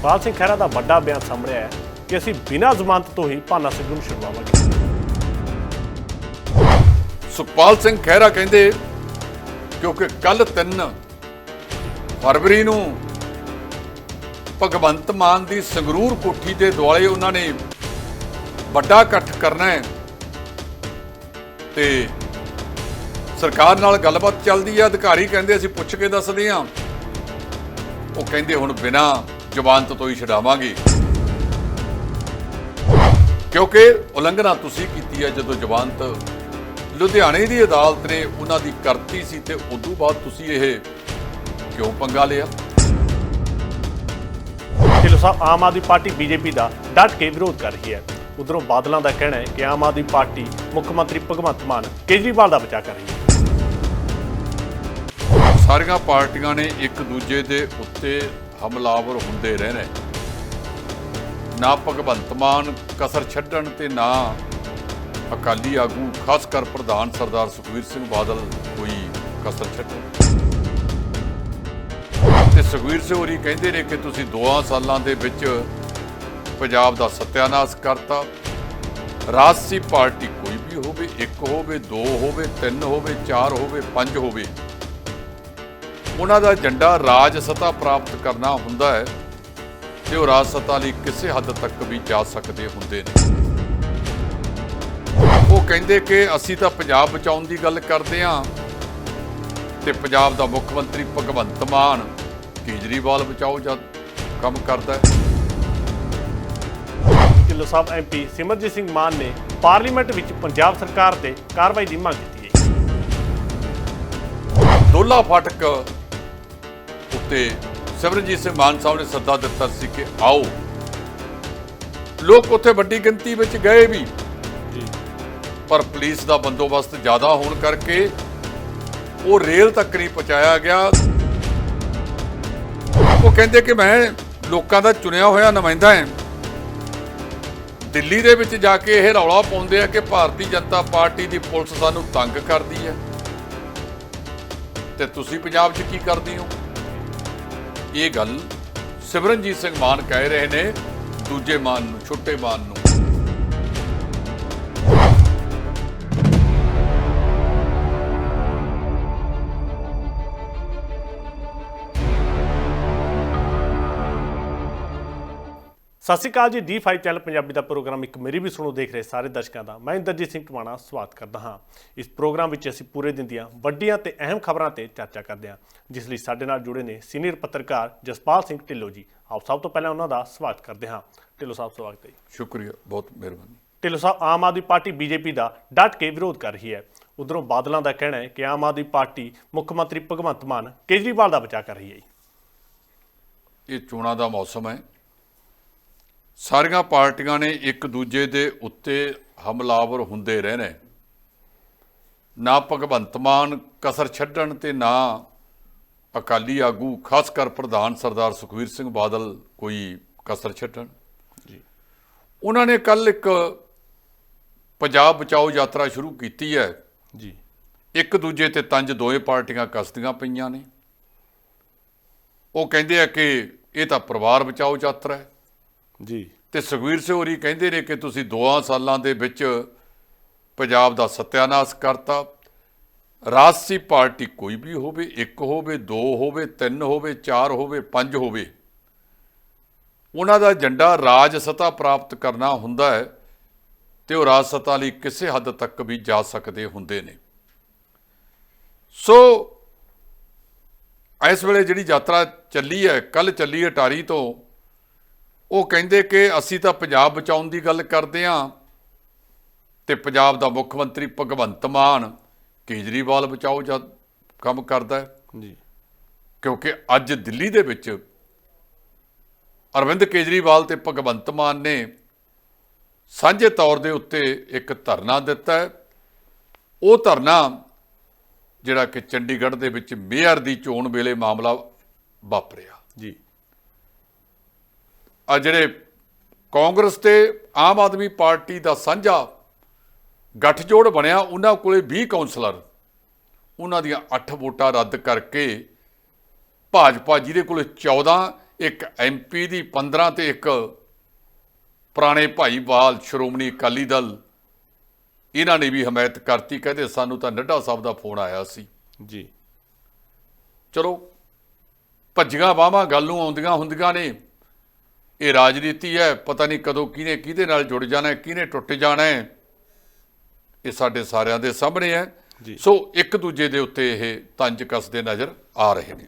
ਜਸਪਾਲ ਸਿੰਘ ਖਹਿਰਾ ਦਾ ਵੱਡਾ ਬਿਆਨ ਸਾਹਮਣੇ ਆਇਆ ਹੈ ਕਿ ਅਸੀਂ ਬਿਨਾਂ ਜ਼ਮਾਨਤ ਤੋਂ ਹੀ ਭਾਨਾ ਸਿੰਘ ਨੂੰ ਛੁਡਵਾਵਾਂਗੇ। ਸੁਖਪਾਲ ਸਿੰਘ ਖਹਿਰਾ ਕਹਿੰਦੇ ਕਿਉਂਕਿ ਕੱਲ 3 ਫਰਵਰੀ ਨੂੰ ਭਗਵੰਤ ਮਾਨ ਦੀ ਸੰਗਰੂਰ ਕੋਠੀ ਦੇ ਦੁਆਲੇ ਉਹਨਾਂ ਨੇ ਵੱਡਾ ਇਕੱਠ ਕਰਨਾ ਹੈ ਤੇ ਸਰਕਾਰ ਨਾਲ ਗੱਲਬਾਤ ਚੱਲਦੀ ਹੈ, ਅਧਿਕਾਰੀ ਕਹਿੰਦੇ ਅਸੀਂ ਪੁੱਛ ਕੇ ਦੱਸਦੇ ਹਾਂ। ਉਹ ਕਹਿੰਦੇ ਹੁਣ ਬਿਨਾ ਜ਼ਮਾਨਤ ਤੋਂ ਹੀ ਛਡਾਵਾਂਗੇ। ਕਿਉਂਕਿ ਉਲੰਘਣਾ ਤੁਸੀਂ ਕੀਤੀ ਹੈ ਜਦੋਂ ਜ਼ਮਾਨਤ ਲੁਧਿਆਣੇ ਦੀ ਅਦਾਲਤ ਨੇ ਉਹਨਾਂ ਦੀ ਕਰਤੀ ਸੀ ਤੇ ਉਦੋਂ ਬਾਅਦ ਤੁਸੀਂ ਇਹ ਕਿਉਂ ਪੰਗਾ ਲਿਆ? ਢਿੱਲੋਂ ਸਾਹਿਬ ਆਮ ਆਦਮੀ ਪਾਰਟੀ ਬੀਜੇਪੀ ਦਾ ਡਟ ਕੇ ਵਿਰੋਧ ਕਰ ਰਹੀ ਹੈ। ਉਧਰੋਂ ਬਾਦਲਾਂ ਦਾ ਕਹਿਣਾ ਹੈ ਕਿ ਆਮ ਆਦਮੀ ਪਾਰਟੀ ਮੁੱਖ ਮੰਤਰੀ ਭਗਵੰਤ ਮਾਨ ਕੇਜਰੀਵਾਲ ਦਾ ਬਚਾਅ ਕਰ ਰਹੀ ਹੈ। ਸਾਰੀਆਂ ਪਾਰਟੀਆਂ ਨੇ ਇੱਕ ਦੂਜੇ ਦੇ ਉੱਤੇ ਹਮਲਾਵਰ ਹੁੰਦੇ ਰਹਿਣਾ। ਨਾ ਭਗਵੰਤ ਮਾਨ ਕਸਰ ਛੱਡਣ ਤੇ ਨਾ ਅਕਾਲੀ ਆਗੂ, ਖਾਸ ਕਰ ਪ੍ਰਧਾਨ ਸਰਦਾਰ ਸੁਖਵੀਰ ਸਿੰਘ ਬਾਦਲ ਕੋਈ ਕਸਰ ਛੱਡਣ। ਤੇ ਸੁਖਵੀਰ ਸਿੰਘ ਹੋਰੀ ਕਹਿੰਦੇ ਨੇ ਕਿ ਤੁਸੀਂ ਦੋਆਂ ਸਾਲਾਂ ਦੇ ਵਿੱਚ ਪੰਜਾਬ ਦਾ ਸਤਿਆਨਾਸ਼ ਕਰਤਾ। ਰਾਜਸੀ ਪਾਰਟੀ ਕੋਈ ਵੀ ਹੋਵੇ, ਇੱਕ ਹੋਵੇ, ਦੋ ਹੋਵੇ, ਤਿੰਨ ਹੋਵੇ, ਚਾਰ ਹੋਵੇ, ਪੰਜ ਹੋਵੇ ਉਹਨਾਂ ਦਾ ਏਜੰਡਾ ਰਾਜ ਸਤਾ ਪ੍ਰਾਪਤ ਕਰਨਾ ਹੁੰਦਾ ਹੈ ਤੇ ਉਹ ਰਾਜ ਸਤਾ ਲਈ ਕਿਸੇ ਹੱਦ ਤੱਕ ਵੀ ਜਾ ਸਕਦੇ ਹੁੰਦੇ ਨੇ। ਉਹ ਕਹਿੰਦੇ ਕਿ ਅਸੀਂ ਤਾਂ ਪੰਜਾਬ ਬਚਾਉਣ ਦੀ ਗੱਲ ਕਰਦੇ ਹਾਂ ਤੇ ਪੰਜਾਬ ਦਾ ਮੁੱਖ ਮੰਤਰੀ ਭਗਵੰਤ ਮਾਨ ਕੇਜਰੀਵਾਲ ਬਚਾਓ ਜਦ ਕੰਮ ਕਰਦਾ ਹੈ। ਢਿੱਲੋਂ ਸਾਹਿਬ ਐਮਪੀ ਸਿਮਰਜੀਤ ਸਿੰਘ ਮਾਨ ਨੇ ਪਾਰਲੀਮੈਂਟ ਵਿੱਚ ਪੰਜਾਬ ਸਰਕਾਰ ਤੇ ਕਾਰਵਾਈ ਦੀ ਮੰਗ ਕੀਤੀ ਹੈ। ਦੋਲਾ ਫਾਟਕ ਉੱਤੇ ਸਿਮਰਨਜੀਤ ਸਿੰਘ ਮਾਨ ਸਾਹਿਬ ਨੇ ਸੱਦਾ ਦਿੱਤਾ ਸੀ ਕਿ ਆਓ। ਲੋਕ ਉੱਥੇ ਵੱਡੀ ਗਿਣਤੀ ਵਿੱਚ ਗਏ ਵੀ। ਪਰ ਪੁਲਿਸ ਦਾ ਬੰਦੋਬਸਤ ਜ਼ਿਆਦਾ ਹੋਣ ਕਰਕੇ ਉਹ ਰੇਲ ਤੱਕ ਨਹੀਂ ਪਹੁੰਚਾਇਆ ਗਿਆ। ਉਹ ਕਹਿੰਦੇ ਕਿ ਮੈਂ ਲੋਕਾਂ ਦਾ ਚੁਣਿਆ ਹੋਇਆ ਨੁਮਾਇੰਦਾ ਹਾਂ। ਦਿੱਲੀ ਦੇ ਵਿੱਚ ਜਾ ਕੇ ਇਹ ਰੌਲਾ ਪਾਉਂਦੇ ਆ ਕਿ ਭਾਰਤੀ ਜਨਤਾ ਪਾਰਟੀ ਦੀ ਪੁਲਿਸ ਸਾਨੂੰ ਤੰਗ ਕਰਦੀ ਹੈ। ਤੇ ਤੁਸੀਂ ਪੰਜਾਬ 'ਚ ਕੀ ਕਰਦੇ ਹੋ? ਇਹ ਗੱਲ ਸਿਮਰਨਜੀਤ ਸਿੰਘ ਮਾਨ ਕਹਿ ਰਹੇ ਨੇ ਦੂਜੇ ਮਾਨ ਨੂੰ ਛੋਟੇ ਮਾਨ ਨੂੰ। ਸਤਿ ਸ਼੍ਰੀ ਅਕਾਲ ਜੀ D5 ਚੈਨਲ ਪੰਜਾਬੀ ਦਾ ਪ੍ਰੋਗਰਾਮ ਇੱਕ ਮੇਰੀ ਵੀ ਸੁਣੋ ਦੇਖ ਰਹੇ ਸਾਰੇ ਦਰਸ਼ਕਾਂ ਦਾ। ਮੈਂ ਇੰਦਰਜੀਤ ਸਿੰਘ ਟਵਾਣਾ ਸਵਾਗਤ ਕਰਦਾ ਹਾਂ। ਇਸ ਪ੍ਰੋਗਰਾਮ ਵਿੱਚ ਅਸੀਂ ਪੂਰੇ ਦਿਨ ਦੀਆਂ ਵੱਡੀਆਂ ਤੇ ਅਹਿਮ ਖਬਰਾਂ ਤੇ ਚਰਚਾ ਕਰਦੇ ਹਾਂ ਜਿਸ ਲਈ ਸਾਡੇ ਨਾਲ ਜੁੜੇ ਨੇ ਸੀਨੀਅਰ ਪੱਤਰਕਾਰ ਜਸਪਾਲ ਸਿੰਘ ਢਿੱਲੋਂ ਜੀ। ਆਓ ਸਭ ਤੋਂ ਪਹਿਲਾਂ ਉਹਨਾਂ ਦਾ ਸਵਾਗਤ ਕਰਦੇ ਹਾਂ। ਢਿੱਲੋਂ ਸਾਹਿਬ ਸਵਾਗਤ ਹੈ ਸ਼ੁਕਰੀਆ ਬਹੁਤ ਮਿਹਰਬਾਨੀ। ਢਿੱਲੋਂ ਸਾਹਿਬ ਆਮ ਆਦਮੀ ਪਾਰਟੀ ਬੀਜੇਪੀ ਦਾ ਡਟ ਕੇ ਵਿਰੋਧ ਕਰ ਰਹੀ ਹੈ। ਉਧਰੋਂ ਬਾਦਲਾਂ ਦਾ ਕਹਿਣਾ ਹੈ ਕਿ ਆਮ ਆਦਮੀ ਪਾਰਟੀ ਮੁੱਖ ਮੰਤਰੀ ਭਗਵੰਤ ਮਾਨ ਕੇਜਰੀਵਾਲ ਦਾ ਬਚਾਅ ਕਰ ਰਹੀ ਹੈ ਇਹ ਚੋਣਾਂ ਦਾ ਮੌਸਮ ਹੈ। ਸਾਰੀਆਂ ਪਾਰਟੀਆਂ ਨੇ ਇੱਕ ਦੂਜੇ ਦੇ ਉੱਤੇ ਹਮਲਾਵਰ ਹੁੰਦੇ ਰਹਿਣਾ ਹੈ। ਨਾ ਭਗਵੰਤ ਮਾਨ ਕਸਰ ਛੱਡਣ ਤੇ ਨਾ ਅਕਾਲੀ ਆਗੂ ਖਾਸ ਕਰ ਪ੍ਰਧਾਨ ਸਰਦਾਰ ਸੁਖਵੀਰ ਸਿੰਘ ਬਾਦਲ ਕੋਈ ਕਸਰ ਛੱਡਣ। ਜੀ। ਉਹਨਾਂ ਨੇ ਕੱਲ ਇੱਕ ਪੰਜਾਬ ਬਚਾਓ ਯਾਤਰਾ ਸ਼ੁਰੂ ਕੀਤੀ ਹੈ। ਜੀ। ਇੱਕ ਦੂਜੇ ਤੇ ਤੰਜ ਦੋਏ ਪਾਰਟੀਆਂ ਕੱਸਦੀਆਂ ਪਈਆਂ ਨੇ। ਉਹ ਕਹਿੰਦੇ ਆ ਕਿ ਇਹ ਤਾਂ ਪਰਿਵਾਰ ਬਚਾਓ ਯਾਤਰਾ ਹੈ। ਜੀ। ਤੇ ਸੁਖਵੀਰ ਸਿੰਘ ਹੋਰੀ ਕਹਿੰਦੇ ਨੇ ਕਿ ਤੁਸੀਂ ਦੋਆਂ ਸਾਲਾਂ ਦੇ ਵਿੱਚ ਪੰਜਾਬ ਦਾ ਸਤਿਆਨਾਸ਼ ਕਰਤਾ। ਰਾਜਸੀ ਪਾਰਟੀ ਕੋਈ ਵੀ ਹੋਵੇ, ਇੱਕ ਹੋਵੇ, ਦੋ ਹੋਵੇ, ਤਿੰਨ ਹੋਵੇ, ਚਾਰ ਹੋਵੇ, ਪੰਜ ਹੋਵੇ, ਉਹਨਾਂ ਦਾ ਏਜੰਡਾ ਰਾਜ ਸਤਾ ਪ੍ਰਾਪਤ ਕਰਨਾ ਹੁੰਦਾ ਹੈ ਤੇ ਉਹ ਰਾਜ ਸਤਾ ਲਈ ਕਿਸੇ ਹੱਦ ਤੱਕ ਵੀ ਜਾ ਸਕਦੇ ਹੁੰਦੇ ਨੇ। ਸੋ ਇਸ ਵੇਲੇ ਜਿਹੜੀ ਯਾਤਰਾ ਚੱਲੀ ਹੈ ਕੱਲ ਚੱਲੀ ਹੈ ਟਾਰੀ ਤੋਂ ਉਹ ਕਹਿੰਦੇ ਕਿ ਅਸੀਂ ਤਾਂ ਪੰਜਾਬ ਬਚਾਉਣ ਦੀ ਗੱਲ ਕਰਦੇ ਹਾਂ ਤੇ ਪੰਜਾਬ ਦਾ ਮੁੱਖ ਮੰਤਰੀ ਭਗਵੰਤ ਮਾਨ ਕੇਜਰੀਵਾਲ ਬਚਾਓ ਜਦ ਕੰਮ ਕਰਦਾ ਜੀ। ਕਿਉਂਕਿ ਅੱਜ ਦਿੱਲੀ ਦੇ ਵਿੱਚ ਅਰਵਿੰਦ ਕੇਜਰੀਵਾਲ ਤੇ ਭਗਵੰਤ ਮਾਨ ਨੇ ਸਾਂਝੇ ਤੌਰ ਦੇ ਉੱਤੇ ਇੱਕ ਧਰਨਾ ਦਿੱਤਾ ਉਹ ਧਰਨਾ ਜਿਹੜਾ ਕਿ ਚੰਡੀਗੜ੍ਹ ਦੇ ਵਿੱਚ ਮੇਅਰ ਦੀ ਚੋਣ ਵੇਲੇ ਮਾਮਲਾ ਵਾਪਰਿਆ। ਜੀ। ਆ ਜਿਹੜੇ ਕਾਂਗਰਸ ਤੇ ਆਮ ਆਦਮੀ ਪਾਰਟੀ ਦਾ ਸਾਂਝਾ ਗੱਠਜੋੜ ਬਣਿਆ ਉਹਨਾਂ ਕੋਲੇ 20 ਕਾਉਂਸਲਰ ਉਹਨਾਂ ਦੀਆਂ 8 ਵੋਟਾਂ ਰੱਦ ਕਰਕੇ ਭਾਜਪਾ ਜਿਹਦੇ ਕੋਲੇ 14 ਇੱਕ ਐਮਪੀ ਦੀ 15 ਤੇ ਇੱਕ ਪੁਰਾਣੇ ਭਾਈਵਾਲ ਸ਼੍ਰੋਮਣੀ ਅਕਾਲੀ ਦਲ ਇਹਨਾਂ ਨੇ ਵੀ ਹਮਾਇਤ ਕਰਤੀ। ਕਹਿੰਦੇ ਸਾਨੂੰ ਤਾਂ ਨੱਡਾ ਸਾਹਿਬ ਦਾ ਫੋਨ ਆਇਆ ਸੀ। ਜੀ। ਚਲੋ ਭੱਜੀਆਂ ਬਾਹਾਂ ਗੱਲ ਨੂੰ ਆਉਂਦੀਆਂ ਹੁੰਦੀਆਂ ਨੇ। ਇਹ ਰਾਜਨੀਤੀ ਹੈ। ਪਤਾ ਨਹੀਂ ਕਦੋਂ ਕਿਹਨੇ ਕਿਹਦੇ ਨਾਲ ਜੁੜ ਜਾਣਾ ਹੈ ਕਿਹਨੇ ਟੁੱਟ ਜਾਣਾ ਹੈ। ਇਹ ਸਾਡੇ ਸਾਰਿਆਂ ਦੇ ਸਾਹਮਣੇ ਹੈ। ਸੋ ਇੱਕ ਦੂਜੇ ਦੇ ਉੱਤੇ ਇਹ ਤੰਜ ਕੱਸਦੇ ਨਜ਼ਰ ਆ ਰਹੇ ਨੇ।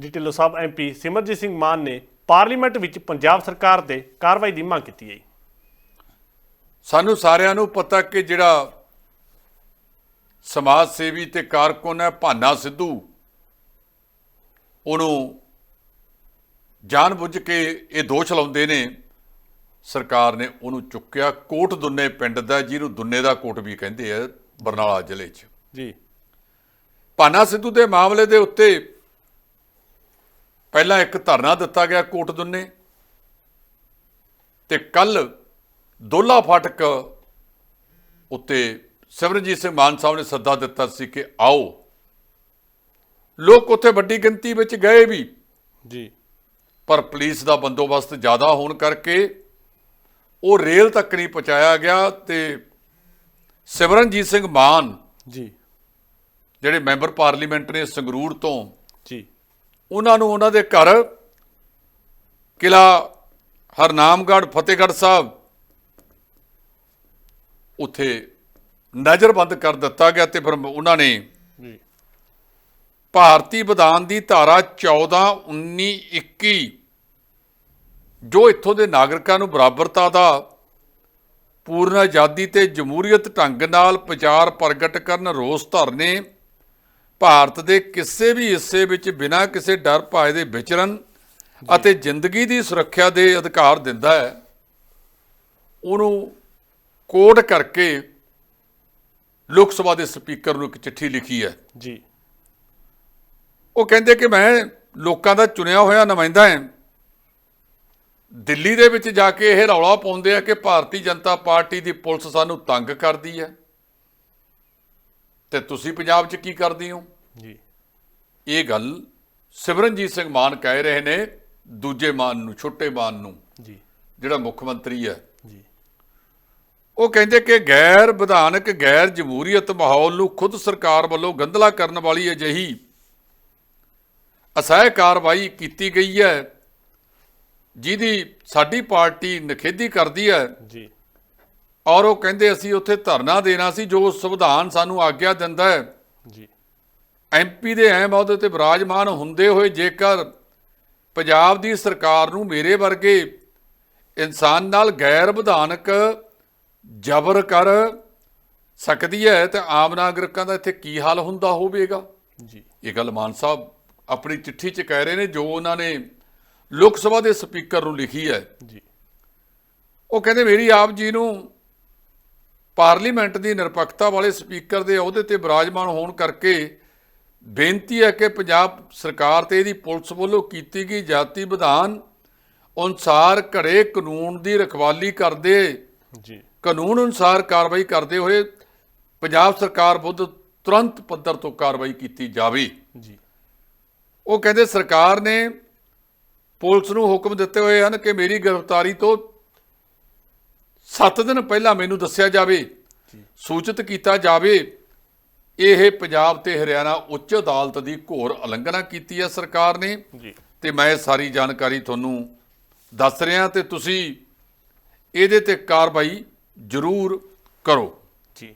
ਜੀ ਢਿੱਲੋਂ ਸਾਹਿਬ ਐਮਪੀ ਸਿਮਰਜੀਤ ਸਿੰਘ ਮਾਨ ਨੇ ਪਾਰਲੀਮੈਂਟ ਵਿੱਚ ਪੰਜਾਬ ਸਰਕਾਰ ਤੇ ਕਾਰਵਾਈ ਦੀ ਮੰਗ ਕੀਤੀ ਹੈ ਸਾਨੂੰ ਸਾਰਿਆਂ ਨੂੰ ਪਤਾ ਕਿ ਜਿਹੜਾ ਸਮਾਜ ਸੇਵੀ ਤੇ ਕਾਰਕੁਨ ਹੈ ਭਾਨਾ ਸਿੱਧੂ ਉਹਨੂੰ ਜਾਣਬੁੱਝ ਕੇ ਇਹ ਦੋਸ਼ ਲਾਉਂਦੇ ਨੇ ਸਰਕਾਰ ਨੇ ਉਹਨੂੰ ਚੁੱਕਿਆ। ਕੋਟ ਦੁੰਨੇ ਪਿੰਡ ਦਾ ਜਿਹਨੂੰ ਦੁੰਨੇ ਦਾ ਕੋਟ ਵੀ ਕਹਿੰਦੇ ਆ ਬਰਨਾਲਾ ਜ਼ਿਲ੍ਹੇ 'ਚ। ਜੀ। ਭਾਨਾ ਸਿੱਧੂ ਦੇ ਮਾਮਲੇ ਦੇ ਉੱਤੇ ਪਹਿਲਾਂ ਇੱਕ ਧਰਨਾ ਦਿੱਤਾ ਗਿਆ ਕੋਟ ਦੁੰਨੇ। ਤੇ ਕੱਲ ਦੋਲਾ ਫਾਟਕ ਉੱਤੇ ਸਿਮਰਨਜੀਤ ਸਿੰਘ ਮਾਨ ਸਾਹਿਬ ਨੇ ਸੱਦਾ ਦਿੱਤਾ ਸੀ ਕਿ ਆਓ। ਲੋਕ ਉੱਥੇ ਵੱਡੀ ਗਿਣਤੀ ਵਿੱਚ ਗਏ ਵੀ। ਜੀ। ਪਰ ਪੁਲਿਸ ਦਾ ਬੰਦੋਬਸਤ ਜ਼ਿਆਦਾ ਹੋਣ ਕਰਕੇ ਉਹ ਰੇਲ ਤੱਕ ਨਹੀਂ ਪਹੁੰਚਾਇਆ ਗਿਆ ਤੇ ਸਿਮਰਨਜੀਤ ਸਿੰਘ ਮਾਨ ਜੀ। ਜਿਹੜੇ ਮੈਂਬਰ ਪਾਰਲੀਮੈਂਟ ਨੇ ਸੰਗਰੂਰ ਤੋਂ ਜੀ। ਉਹਨਾਂ ਨੂੰ ਉਹਨਾਂ ਦੇ ਘਰ ਕਿਲਾ ਹਰਨਾਮਗੜ੍ਹ ਫਤਿਹਗੜ੍ਹ ਸਾਹਿਬ ਉੱਥੇ ਨਜ਼ਰਬੰਦ ਕਰ ਦਿੱਤਾ ਗਿਆ ਤੇ ਫਿਰ ਉਹਨਾਂ ਨੇ ਜੀ। ਭਾਰਤੀ ਵਿਧਾਨ ਦੀ ਧਾਰਾ 14 19 21 ਜੋ ਇੱਥੋਂ ਦੇ ਨਾਗਰਿਕਾਂ ਨੂੰ ਬਰਾਬਰਤਾ ਦਾ ਪੂਰਨ ਆਜ਼ਾਦੀ ਤੇ ਜਮਹੂਰੀਅਤ ਢੰਗ ਨਾਲ ਵਿਚਾਰ ਪ੍ਰਗਟ ਕਰਨ ਰੋਸ ਧਰਨੇ ਭਾਰਤ ਦੇ ਕਿਸੇ ਵੀ ਹਿੱਸੇ ਵਿੱਚ ਬਿਨਾਂ ਕਿਸੇ ਡਰ ਭਏ ਦੇ ਵਿਚਰਨ ਅਤੇ ਜ਼ਿੰਦਗੀ ਦੀ ਸੁਰੱਖਿਆ ਦੇ ਅਧਿਕਾਰ ਦਿੰਦਾ ਹੈ। ਉਹਨੂੰ ਕੋਡ ਕਰਕੇ ਲੋਕ ਸਭਾ ਦੇ ਸਪੀਕਰ ਨੂੰ ਇੱਕ ਚਿੱਠੀ ਲਿਖੀ ਹੈ। ਜੀ। ਉਹ ਕਹਿੰਦੇ ਕਿ ਮੈਂ ਲੋਕਾਂ ਦਾ ਚੁਣਿਆ ਹੋਇਆ ਨੁਮਾਇੰਦਾ ਹਾਂ। ਦਿੱਲੀ ਦੇ ਵਿੱਚ ਜਾ ਕੇ ਇਹ ਰੌਲਾ ਪਾਉਂਦੇ ਆ ਕਿ ਭਾਰਤੀ ਜਨਤਾ ਪਾਰਟੀ ਦੀ ਪੁਲਿਸ ਸਾਨੂੰ ਤੰਗ ਕਰਦੀ ਹੈ। ਤੇ ਤੁਸੀਂ ਪੰਜਾਬ 'ਚ ਕੀ ਕਰਦੇ ਹੋ? ਜੀ। ਇਹ ਗੱਲ ਸਿਮਰਨਜੀਤ ਸਿੰਘ ਮਾਨ ਕਹਿ ਰਹੇ ਨੇ ਦੂਜੇ ਮਾਨ ਨੂੰ ਛੋਟੇ ਮਾਨ ਨੂੰ ਜੀ। ਜਿਹੜਾ ਮੁੱਖ ਮੰਤਰੀ ਹੈ। ਜੀ। ਉਹ ਕਹਿੰਦੇ ਕਿ ਗੈਰ ਵਿਧਾਨਕ ਗੈਰ ਜਮਹੂਰੀਅਤ ਮਾਹੌਲ ਨੂੰ ਖੁਦ ਸਰਕਾਰ ਵੱਲੋਂ ਗੰਧਲਾ ਕਰਨ ਵਾਲੀ ਅਜਿਹੀ ਅਸਹਿ ਕਾਰਵਾਈ ਕੀਤੀ ਗਈ ਹੈ। ਜਿਹਦੀ ਸਾਡੀ ਪਾਰਟੀ ਨਖੇਦੀ ਕਰਦੀ ਹੈ। ਜੀ। ਔਰ ਉਹ ਕਹਿੰਦੇ ਅਸੀਂ ਉੱਥੇ ਧਰਨਾ ਦੇਣਾ ਸੀ ਜੋ ਸੰਵਿਧਾਨ ਸਾਨੂੰ ਆਗਿਆ ਦਿੰਦਾ ਹੈ। ਜੀ। ਐਮਪੀ ਦੇ ਅਹਿਮ ਅਹੁਦੇ ਤੇ ਵਿਰਾਜਮਾਨ ਹੁੰਦੇ ਹੋਏ ਜੇਕਰ ਪੰਜਾਬ ਦੀ ਸਰਕਾਰ ਨੂੰ ਮੇਰੇ ਵਰਗੇ ਇਨਸਾਨ ਨਾਲ ਗੈਰ ਵਿਧਾਨਕ ਜ਼ਬਰ ਕਰ ਸਕਦੀ ਹੈ ਤੇ ਆਮ ਨਾਗਰਿਕਾਂ ਦਾ ਇੱਥੇ ਕੀ ਹਾਲ ਹੁੰਦਾ ਹੋਵੇਗਾ? ਜੀ। ਇਹ ਗੱਲ ਮਾਨ ਸਾਹਿਬ ਆਪਣੀ ਚਿੱਠੀ 'ਚ ਕਹਿ ਰਹੇ ਨੇ ਜੋ ਉਹਨਾਂ ਨੇ ਲੋਕ ਸਭਾ ਦੇ ਸਪੀਕਰ ਨੂੰ ਲਿਖੀ ਹੈ। ਜੀ। ਉਹ ਕਹਿੰਦੇ ਮੇਰੀ ਆਪ ਜੀ ਨੂੰ ਪਾਰਲੀਮੈਂਟ ਦੀ ਨਿਰਪੱਖਤਾ ਵਾਲੇ ਸਪੀਕਰ ਦੇ ਅਹੁਦੇ ਤੇ ਵਿਰਾਜਮਾਨ ਹੋਣ ਕਰਕੇ ਬੇਨਤੀ ਹੈ ਕਿ ਪੰਜਾਬ ਸਰਕਾਰ ਤੇ ਇਹਦੀ ਪੁਲਿਸ ਵੱਲੋਂ ਕੀਤੀ ਗਈ ਜਾਤੀ ਵਿਧਾਨ ਅਨੁਸਾਰ ਘੜੇ ਕਾਨੂੰਨ ਦੀ ਰਖਵਾਲੀ ਕਰਦੇ ਜੀ। ਕਾਨੂੰਨ ਅਨੁਸਾਰ ਕਾਰਵਾਈ ਕਰਦੇ ਹੋਏ ਪੰਜਾਬ ਸਰਕਾਰ ਵਿਰੁੱਧ ਤੁਰੰਤ ਪੱਧਰ ਤੋਂ ਕਾਰਵਾਈ ਕੀਤੀ ਜਾਵੇ। ਉਹ ਕਹਿੰਦੇ ਸਰਕਾਰ ਨੇ ਪੁਲਿਸ ਨੂੰ ਹੁਕਮ ਦਿੱਤੇ ਹੋਏ ਹਨ ਕਿ ਮੇਰੀ ਗ੍ਰਿਫਤਾਰੀ ਤੋਂ 7 ਦਿਨ ਪਹਿਲਾਂ ਮੈਨੂੰ ਦੱਸਿਆ ਜਾਵੇ ਸੂਚਿਤ ਕੀਤਾ ਜਾਵੇ ਇਹ ਪੰਜਾਬ ਤੇ ਹਰਿਆਣਾ ਉੱਚ ਅਦਾਲਤ ਦੀ ਘੋਰ ਉਲੰਘਣਾ ਕੀਤੀ ਹੈ ਸਰਕਾਰ ਨੇ। ਜੀ। ਤੇ ਮੈਂ ਸਾਰੀ ਜਾਣਕਾਰੀ ਤੁਹਾਨੂੰ ਦੱਸ ਰਿਹਾ ਤੇ ਤੁਸੀਂ ਇਹਦੇ ਤੇ ਕਾਰਵਾਈ ਜ਼ਰੂਰ ਕਰੋ। ਜੀ।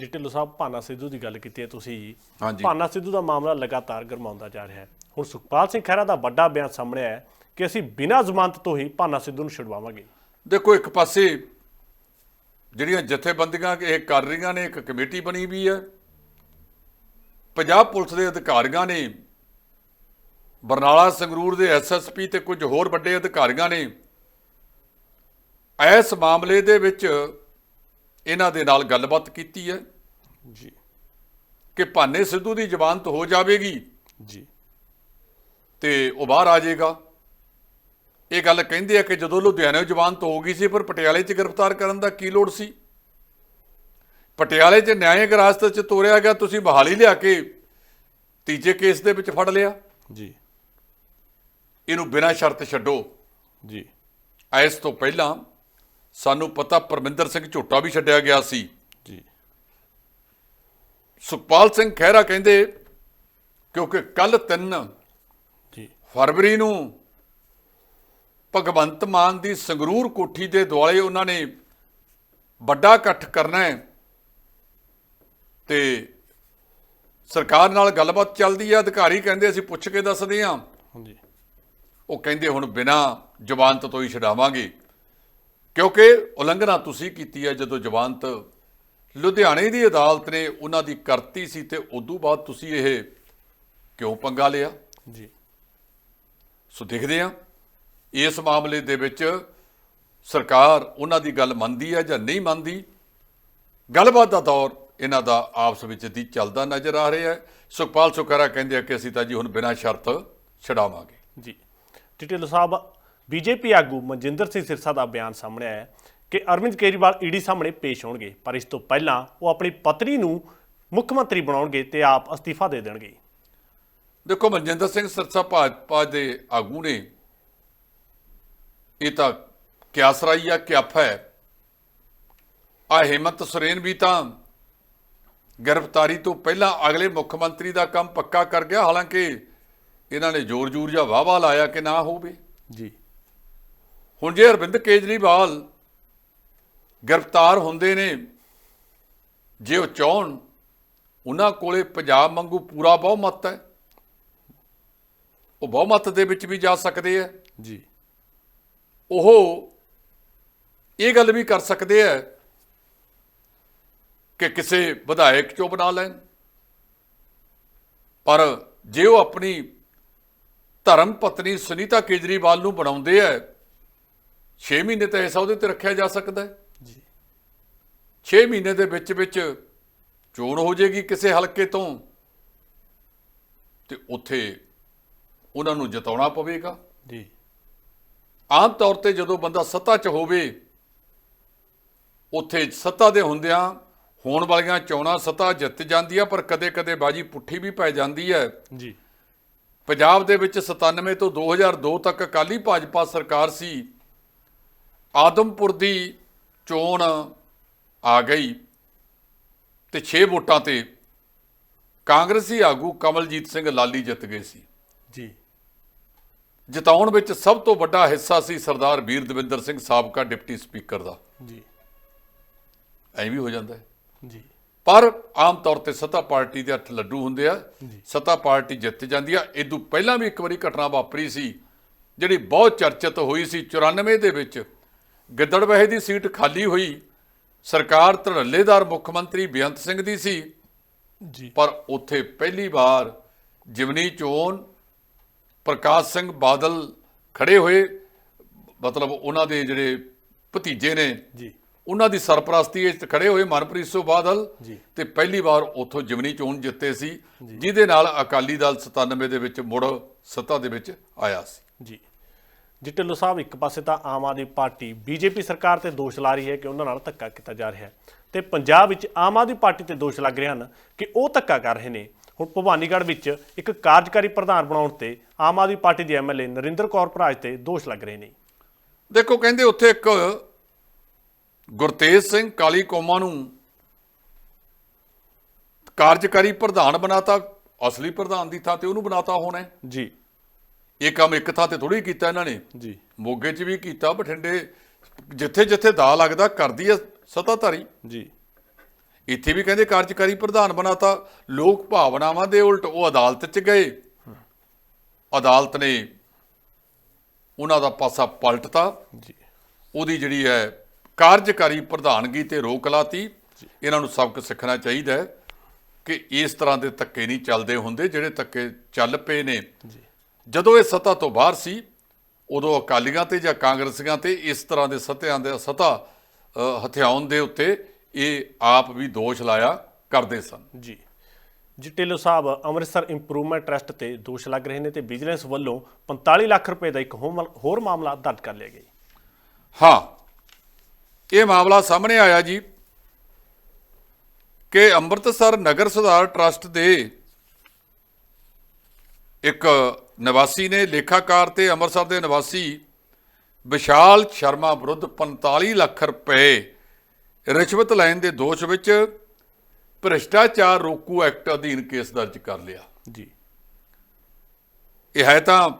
ਜੀ ਢਿੱਲੋਂ ਸਾਹਿਬ ਭਾਨਾ ਸਿੱਧੂ ਦੀ ਗੱਲ ਕੀਤੀ ਹੈ ਤੁਸੀਂ। ਜੀ। ਭਾਨਾ ਸਿੱਧੂ ਦਾ ਮਾਮਲਾ ਲਗਾਤਾਰ ਗਰਮਾਉਂਦਾ ਜਾ ਰਿਹਾ ਹੈ। ਹੁਣ ਸੁਖਪਾਲ ਸਿੰਘ ਖਹਿਰਾ ਦਾ ਵੱਡਾ ਬਿਆਨ ਸਾਹਮਣੇ ਆਇਆ ਹੈ ਕਿ ਅਸੀਂ ਬਿਨਾਂ ਜ਼ਮਾਨਤ ਤੋਂ ਹੀ ਭਾਨਾ ਸਿੱਧੂ ਨੂੰ ਛੁਡਵਾਵਾਂਗੇ। ਦੇਖੋ ਇੱਕ ਪਾਸੇ ਜਿਹੜੀਆਂ ਜਥੇਬੰਦੀਆਂ ਇਹ ਕਰ ਰਹੀਆਂ ਨੇ ਇੱਕ ਕਮੇਟੀ ਬਣੀ ਵੀ ਹੈ। ਪੰਜਾਬ ਪੁਲਿਸ ਦੇ ਅਧਿਕਾਰੀਆਂ ਨੇ ਬਰਨਾਲਾ ਸੰਗਰੂਰ ਦੇ ਐਸਐਸਪੀ ਤੇ ਕੁਝ ਹੋਰ ਵੱਡੇ ਅਧਿਕਾਰੀਆਂ ਨੇ ਇਸ ਮਾਮਲੇ ਦੇ ਵਿੱਚ ਇਹਨਾਂ ਦੇ ਨਾਲ ਗੱਲਬਾਤ ਕੀਤੀ ਹੈ ਜੀ। ਕਿ ਭਾਨੇ ਸਿੱਧੂ ਦੀ ਜ਼ਮਾਨਤ ਹੋ ਜਾਵੇਗੀ। ਜੀ। ਤੇ ਉਹ ਬਾਹਰ ਆ ਜਾਏਗਾ। ਇਹ ਗੱਲ ਕਹਿੰਦੇ ਆ ਕਿ ਜਦੋਂ ਲੁਧਿਆਣੇ ਜ਼ਮਾਨਤ ਹੋ ਗਈ ਸੀ ਪਰ ਪਟਿਆਲੇ 'ਚ ਗ੍ਰਿਫਤਾਰ ਕਰਨ ਦਾ ਕੀ ਲੋੜ ਸੀ? ਪਟਿਆਲੇ 'ਚ ਨਿਆਂਇਕ ਹਿਰਾਸਤ 'ਚ ਤੋਰਿਆ ਗਿਆ ਤੁਸੀਂ ਬਹਾਲੀ ਲਿਆ ਕੇ ਤੀਜੇ ਕੇਸ ਦੇ ਵਿੱਚ ਫੜ ਲਿਆ? ਜੀ। ਇਹਨੂੰ ਬਿਨਾਂ ਸ਼ਰਤ ਛੱਡੋ। ਜੀ। ਇਸ ਤੋਂ ਪਹਿਲਾਂ ਸਾਨੂੰ ਪਤਾ ਪਰਮਿੰਦਰ ਸਿੰਘ ਝੋਟਾ ਵੀ ਛੱਡਿਆ ਗਿਆ ਸੀ। ਜੀ। ਸੁਖਪਾਲ ਸਿੰਘ ਖਹਿਰਾ ਕਹਿੰਦੇ ਕਿਉਂਕਿ ਕੱਲ 3 ਜੀ ਫਰਵਰੀ ਨੂੰ ਭਗਵੰਤ ਮਾਨ ਦੀ ਸੰਗਰੂਰ ਕੋਠੀ ਦੇ ਦੁਆਲੇ ਉਹਨਾਂ ਨੇ ਵੱਡਾ ਇਕੱਠ ਕਰਨਾ ਹੈ ਤੇ ਸਰਕਾਰ ਨਾਲ ਗੱਲਬਾਤ ਚੱਲਦੀ ਹੈ ਅਧਿਕਾਰੀ ਕਹਿੰਦੇ ਅਸੀਂ ਪੁੱਛ ਕੇ ਦੱਸਦੇ ਹਾਂ। ਹਾਂਜੀ। ਉਹ ਕਹਿੰਦੇ ਹੁਣ ਬਿਨਾ ਜ਼ਮਾਨਤ ਤੋਂ ਹੀ ਛਡਾਵਾਂਗੇ। ਕਿਉਂਕਿ ਉਲੰਘਣਾ ਤੁਸੀਂ ਕੀਤੀ ਹੈ ਜਦੋਂ ਜ਼ਮਾਨਤ ਲੁਧਿਆਣੇ ਦੀ ਅਦਾਲਤ ਨੇ ਉਹਨਾਂ ਦੀ ਕਰਤੀ ਸੀ ਤੇ ਉਦੋਂ ਬਾਅਦ ਤੁਸੀਂ ਇਹ ਕਿਉਂ ਪੰਗਾ ਲਿਆ? ਜੀ। ਸੋ ਦੇਖਦੇ ਹਾਂ, ਇਸ ਮਾਮਲੇ ਦੇ ਵਿੱਚ ਸਰਕਾਰ ਉਹਨਾਂ ਦੀ ਗੱਲ ਮੰਨਦੀ ਹੈ ਜਾਂ ਨਹੀਂ ਮੰਨਦੀ। ਗੱਲਬਾਤ ਦਾ ਦੌਰ ਇਹਨਾਂ ਦਾ ਆਪਸ ਵਿੱਚ ਦੀ ਚੱਲਦਾ ਨਜ਼ਰ ਆ ਰਿਹਾ ਹੈ। ਸੁਖਪਾਲ ਸੁਖਰਾ ਕਹਿੰਦੇ ਆ ਕਿ ਅਸੀਂ ਤਾਂ ਜੀ ਹੁਣ ਬਿਨਾਂ ਸ਼ਰਤ ਛਡਾਵਾਂਗੇ। ਜੀ। ਟਿਟਲ ਸਾਹਿਬ, ਬੀਜੇਪੀ ਆਗੂ ਮਨਜਿੰਦਰ ਸਿੰਘ ਸਿਰਸਾ ਦਾ ਬਿਆਨ ਸਾਹਮਣੇ ਆਇਆ ਕਿ ਅਰਵਿੰਦ ਕੇਜਰੀਵਾਲ ਈਡੀ ਸਾਹਮਣੇ ਪੇਸ਼ ਹੋਣਗੇ, ਪਰ ਇਸ ਤੋਂ ਪਹਿਲਾਂ ਉਹ ਆਪਣੀ ਪਤਨੀ ਨੂੰ ਮੁੱਖ ਮੰਤਰੀ ਬਣਾਉਣਗੇ ਤੇ ਆਪ ਅਸਤੀਫਾ ਦੇ ਦੇਣਗੇ। ਦੇਖੋ ਮਨਜਿੰਦਰ ਸਿੰਘ ਸਰਸਾ ਭਾਜਪਾ ਦੇ ਆਗੂ ਨੇ। ਇਹ ਤਾਂ ਕਿਆਸਰਾਈ ਆ ਕਿਆਫਾ ਹੈ ਆ ਹਿੰਮਤ ਸੁਰੇਨ ਵੀ ਤਾਂ ਗ੍ਰਿਫਤਾਰੀ ਤੋਂ ਪਹਿਲਾਂ ਅਗਲੇ ਮੁੱਖ ਮੰਤਰੀ ਦਾ ਕੰਮ ਪੱਕਾ ਕਰ ਗਿਆ ਹਾਲਾਂਕਿ ਇਹਨਾਂ ਨੇ ਜ਼ੋਰ-ਜ਼ੂਰ ਜਾਂ ਵਾਵਾ ਲਾਇਆ ਕਿ ਨਾ ਹੋਵੇ। ਜੀ। ਹੁਣ ਜੇ ਅਰਵਿੰਦ ਕੇਜਰੀਵਾਲ ਗ੍ਰਿਫਤਾਰ ਹੁੰਦੇ ਨੇ ਜੇ ਉਹ ਚਾਹਣ ਉਹਨਾਂ ਕੋਲੇ ਪੰਜਾਬ ਵਾਂਗੂ ਪੂਰਾ ਬਹੁਮਤ ਹੈ। ਉਹ ਬਹੁਮਤ ਦੇ ਵਿੱਚ ਵੀ ਜਾ ਸਕਦੇ ਆ। ਜੀ। ਉਹ ਇਹ ਗੱਲ ਵੀ ਕਰ ਸਕਦੇ ਆ ਕਿ ਕਿਸੇ ਵਿਧਾਇਕ ਚੋਂ ਬਣਾ ਲੈਣ। ਪਰ ਜੇ ਉਹ ਆਪਣੀ ਧਰਮ ਪਤਨੀ ਸੁਨੀਤਾ ਕੇਜਰੀਵਾਲ ਨੂੰ ਬਣਾਉਂਦੇ ਆ 6 ਮਹੀਨੇ ਤਾਂ ਐਸਾ ਉਹਦੇ ਤੇ ਰੱਖਿਆ ਜਾ ਸਕਦਾ ਹੈ। ਜੀ। 6 ਮਹੀਨੇ ਦੇ ਵਿੱਚ ਵਿੱਚ ਚੋਣ ਹੋ ਜਾਏਗੀ ਕਿਸੇ ਹਲਕੇ ਤੋਂ। ਤੇ ਉੱਥੇ ਉਹਨਾਂ ਨੂੰ ਜਿਤਾਉਣਾ ਪਵੇਗਾ। ਜੀ। ਆਮ ਤੌਰ ਤੇ ਜਦੋਂ ਬੰਦਾ ਸੱਤਾ 'ਚ ਹੋਵੇ ਉੱਥੇ ਸੱਤਾ ਦੇ ਹੁੰਦਿਆਂ ਹੋਣ ਵਾਲੀਆਂ ਚੋਣਾਂ ਸੱਤਾ ਜਿੱਤ ਜਾਂਦੀ ਆ ਪਰ ਕਦੇ-ਕਦੇ ਬਾਜੀ ਪੁੱਠੀ ਵੀ ਪੈ ਜਾਂਦੀ ਹੈ। ਜੀ। ਪੰਜਾਬ ਦੇ ਵਿੱਚ 97 ਤੋਂ 2002 ਤੱਕ ਅਕਾਲੀ ਭਾਜਪਾ ਸਰਕਾਰ ਸੀ। ਆਦਮਪੁਰ ਦੀ ਚੋਣ ਆ ਗਈ ਤੇ 6 ਵੋਟਾਂ ਤੇ ਕਾਂਗਰਸੀ ਆਗੂ ਕਮਲਜੀਤ ਸਿੰਘ ਲਾਲੀ ਜਿੱਤ ਗਏ ਸੀ। ਜੀ। ਜਿਤਾਉਣ ਵਿੱਚ ਸਭ ਤੋਂ ਵੱਡਾ ਹਿੱਸਾ ਸੀ ਸਰਦਾਰ ਵੀਰ ਦਵਿੰਦਰ ਸਿੰਘ ਸਾਬਕਾ ਡਿਪਟੀ ਸਪੀਕਰ ਦਾ। ਜੀ। ਐਂ ਵੀ ਹੋ ਜਾਂਦਾ ਹੈ। ਜੀ। ਪਰ ਆਮ ਤੌਰ ਤੇ ਸੱਤਾ ਪਾਰਟੀ ਦੇ ਅੱਠ ਲੱਡੂ ਹੁੰਦੇ ਆ ਸੱਤਾ ਪਾਰਟੀ ਜਿੱਤ ਜਾਂਦੀ ਆ। ਇਦੋਂ ਪਹਿਲਾਂ ਵੀ ਇੱਕ ਵਾਰੀ ਘਟਨਾ ਵਾਪਰੀ ਸੀ ਜਿਹੜੀ ਬਹੁਤ ਚਰਚਿਤ ਹੋਈ ਸੀ। 94 ਦੇ ਵਿੱਚ ਗਿੱਦੜਵਹੇ ਦੀ ਸੀਟ ਖਾਲੀ ਹੋਈ। ਸਰਕਾਰ ਧੜੱਲੇਦਾਰ ਮੁੱਖ ਮੰਤਰੀ ਬੇਅੰਤ ਸਿੰਘ ਦੀ ਸੀ। ਜੀ। ਪਰ ਉੱਥੇ ਪਹਿਲੀ ਵਾਰ ਜਿਮਨੀ ਚੋਣ ਪ੍ਰਕਾਸ਼ ਸਿੰਘ ਬਾਦਲ ਖੜੇ ਹੋਏ ਮਤਲਬ ਉਹਨਾਂ ਦੇ ਜਿਹੜੇ ਭਤੀਜੇ ਨੇ ਜੀ। ਉਹਨਾਂ ਦੀ ਸਰਪ੍ਰਸਤੀ ਵਿੱਚ ਖੜੇ ਹੋਏ ਮਨਪ੍ਰੀਤ ਸਿੰਘ ਬਾਦਲ ਜੀ। ਤੇ ਪਹਿਲੀ ਵਾਰ ਉੱਥੋਂ ਜਿਮਨੀ ਚੋਣ ਜਿੱਤੇ ਸੀ ਜਿਹਦੇ ਨਾਲ ਅਕਾਲੀ ਦਲ 97 ਦੇ ਵਿੱਚ ਮੁੜ ਸੱਤਾ ਦੇ ਵਿੱਚ ਆਇਆ ਸੀ। ਜੀ। ਜੀ ਢਿੱਲੋਂ ਸਾਹਿਬ ਇੱਕ ਪਾਸੇ ਤਾਂ ਆਮ ਆਦਮੀ ਪਾਰਟੀ ਬੀਜੇਪੀ ਸਰਕਾਰ ਤੇ ਦੋਸ਼ ਲਾ ਰਹੀ ਹੈ ਕਿ ਉਹਨਾਂ ਨਾਲ ਧੱਕਾ ਕੀਤਾ ਜਾ ਰਿਹਾ ਹੈ ਤੇ ਪੰਜਾਬ ਵਿੱਚ ਆਮ ਆਦਮੀ ਪਾਰਟੀ ਤੇ ਦੋਸ਼ ਲੱਗ ਰਹੇ ਹਨ ਕਿ ਉਹ ਧੱਕਾ ਕਰ ਰਹੇ ਨੇ। ਹੁਣ ਭਵਾਨੀਗੜ੍ਹ ਵਿੱਚ ਇੱਕ ਕਾਰਜਕਾਰੀ ਪ੍ਰਧਾਨ ਬਣਾਉਣ ਤੇ ਆਮ ਆਦਮੀ ਪਾਰਟੀ ਦੀ ਐਮਐਲਏ ਨਰਿੰਦਰ ਕੌਰ ਭਰਾਜ ਤੇ ਦੋਸ਼ ਲੱਗ ਰਹੇ ਨੇ। ਦੇਖੋ ਕਹਿੰਦੇ ਉੱਥੇ ਇੱਕ ਗੁਰਤੇਜ ਸਿੰਘ ਕਾਲੀ ਕੌਮਾਂ ਨੂੰ ਕਾਰਜਕਾਰੀ ਪ੍ਰਧਾਨ ਬਣਾਤਾ ਅਸਲੀ ਪ੍ਰਧਾਨ ਦੀ ਥਾਂ ਤੇ ਉਹਨੂੰ ਬਣਾਤਾ ਹੋਣਾ ਹੈ। ਜੀ। ਇਹ ਕੰਮ ਇੱਕ ਥਾਂ ਤੇ ਥੋੜੀ ਕੀਤਾ ਇਹਨਾਂ ਨੇ। ਜੀ। ਮੋਗੇ 'ਚ ਵੀ ਕੀਤਾ ਬਠਿੰਡੇ ਜਿੱਥੇ ਜਿੱਥੇ ਦਾ ਲੱਗਦਾ ਕਰਦੀ ਹੈ ਸੱਤਾਧਾਰੀ। ਜੀ। ਇੱਥੇ ਵੀ ਕਹਿੰਦੇ ਕਾਰਜਕਾਰੀ ਪ੍ਰਧਾਨ ਬਣਾਤਾ ਲੋਕ ਭਾਵਨਾਵਾਂ ਦੇ ਉਲਟ ਉਹ ਅਦਾਲਤ 'ਚ ਗਏ। ਅਦਾਲਤ ਨੇ ਉਹਨਾਂ ਦਾ ਪਾਸਾ ਪਲਟਤਾ। ਜੀ। ਉਹਦੀ ਜਿਹੜੀ ਹੈ ਕਾਰਜਕਾਰੀ ਪ੍ਰਧਾਨਗੀ ਤੇ ਰੋਕ ਲਾਤੀ। ਇਹਨਾਂ ਨੂੰ ਸਬਕ ਸਿੱਖਣਾ ਚਾਹੀਦਾ ਹੈ ਕਿ ਇਸ ਤਰ੍ਹਾਂ ਦੇ ਧੱਕੇ ਨਹੀਂ ਚੱਲਦੇ ਹੁੰਦੇ ਜਿਹੜੇ ਧੱਕੇ ਚੱਲ ਪਏ ਨੇ। ਜੀ। ਜਦੋਂ ਇਹ ਸੱਤਾ ਤੋਂ ਬਾਹਰ ਸੀ ਉਦੋਂ ਅਕਾਲੀਆਂ ਤੇ ਜਾਂ ਕਾਂਗਰਸੀਆਂ ਤੇ ਇਸ ਤਰ੍ਹਾਂ ਦੇ ਸੱਤਿਆਂ ਦੇ ਸੱਤਾ ਹਥਿਆਉਣ ਦੇ ਉੱਤੇ ਇਹ ਆਪ ਵੀ ਦੋਸ਼ ਲਾਇਆ ਕਰਦੇ ਸਨ ਜੀ ਜੀ ਢਿੱਲੋਂ ਸਾਹਿਬ ਅੰਮ੍ਰਿਤਸਰ ਇੰਪਰੂਵਮੈਂਟ ਟਰਸਟ ਤੇ ਦੋਸ਼ ਲੱਗ ਰਹੇ ਨੇ ਤੇ ਵਿਜੀਲੈਂਸ ਵੱਲੋਂ 45 ਲੱਖ ਰੁਪਏ ਦਾ ਇੱਕ ਹੋਰ ਮਾਮਲਾ ਦਰਜ ਕਰ ਲਿਆ ਗਿਆ। ਹਾਂ ਇਹ ਮਾਮਲਾ ਸਾਹਮਣੇ ਆਇਆ ਜੀ ਕਿ ਅੰਮ੍ਰਿਤਸਰ ਨਗਰ ਸੁਧਾਰ ਟਰਸਟ ਦੇ ਇੱਕ ਨਿਵਾਸੀ ਨੇ ਲੇਖਾਕਾਰ ਤੇ ਅੰਮ੍ਰਿਤਸਰ ਦੇ ਨਿਵਾਸੀ ਵਿਸ਼ਾਲ ਸ਼ਰਮਾ ਵਿਰੁੱਧ 45 ਲੱਖ ਰੁਪਏ ਰਿਸ਼ਵਤ ਲੈਣ ਦੇ ਦੋਸ਼ ਵਿੱਚ ਭ੍ਰਿਸ਼ਟਾਚਾਰ ਰੋਕੂ ਐਕਟ ਅਧੀਨ ਕੇਸ ਦਰਜ ਕਰ ਲਿਆ। ਜੀ। ਇਹ ਹੈ ਤਾਂ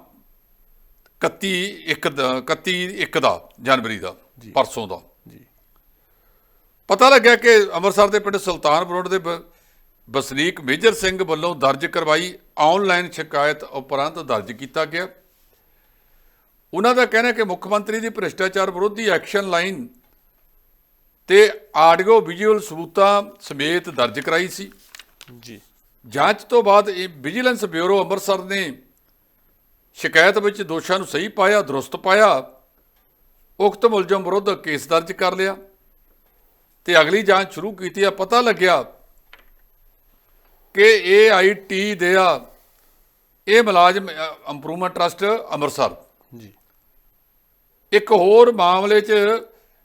31 ਇੱਕ ਦਾ 31 ਇੱਕ ਦਾ ਜਨਵਰੀ ਦਾ ਪਰਸੋਂ ਦਾ। ਜੀ। ਪਤਾ ਲੱਗਿਆ ਕਿ ਅੰਮ੍ਰਿਤਸਰ ਦੇ ਪਿੰਡ ਸੁਲਤਾਨਪੁਰ ਰੋਡ ਦੇ ਬ- ਵਸਨੀਕ ਮੇਜਰ ਸਿੰਘ ਵੱਲੋਂ ਦਰਜ ਕਰਵਾਈ ਆਨਲਾਈਨ ਸ਼ਿਕਾਇਤ ਉਪਰੰਤ ਦਰਜ ਕੀਤਾ ਗਿਆ। ਉਹਨਾਂ ਦਾ ਕਹਿਣਾ ਹੈ ਕਿ ਮੁੱਖ ਮੰਤਰੀ ਦੀ ਭ੍ਰਿਸ਼ਟਾਚਾਰ ਵਿਰੋਧੀ ਐਕਸ਼ਨ ਲਾਈਨ ਤੇ ਆਡੀਓ ਵਿਜ਼ੂਅਲ ਸਬੂਤਾਂ ਸਮੇਤ ਦਰਜ ਕਰਾਈ ਸੀ। ਜੀ। ਜਾਂਚ ਤੋਂ ਬਾਅਦ ਇਹ ਵਿਜੀਲੈਂਸ ਬਿਊਰੋ ਅੰਮ੍ਰਿਤਸਰ ਨੇ ਸ਼ਿਕਾਇਤ ਵਿੱਚ ਦੋਸ਼ਾਂ ਨੂੰ ਸਹੀ ਪਾਇਆ ਦਰੁਸਤ ਪਾਇਆ। ਉਕਤ ਮੁਲਜ਼ਮ ਵਿਰੁੱਧ ਕੇਸ ਦਰਜ ਕਰ ਲਿਆ ਤੇ ਅਗਲੀ ਜਾਂਚ ਸ਼ੁਰੂ ਕੀਤੀ ਆ। ਪਤਾ ਲੱਗਿਆ ਕਿ ਏਆਈਟੀ ਦੇ ਆ ਇਹ ਮੁਲਾਜ਼ਮ ਇੰਪਰੂਵਮੈਂਟ ਟਰਸਟ ਅੰਮ੍ਰਿਤਸਰ। ਜੀ। ਇੱਕ ਹੋਰ ਮਾਮਲੇ 'ਚ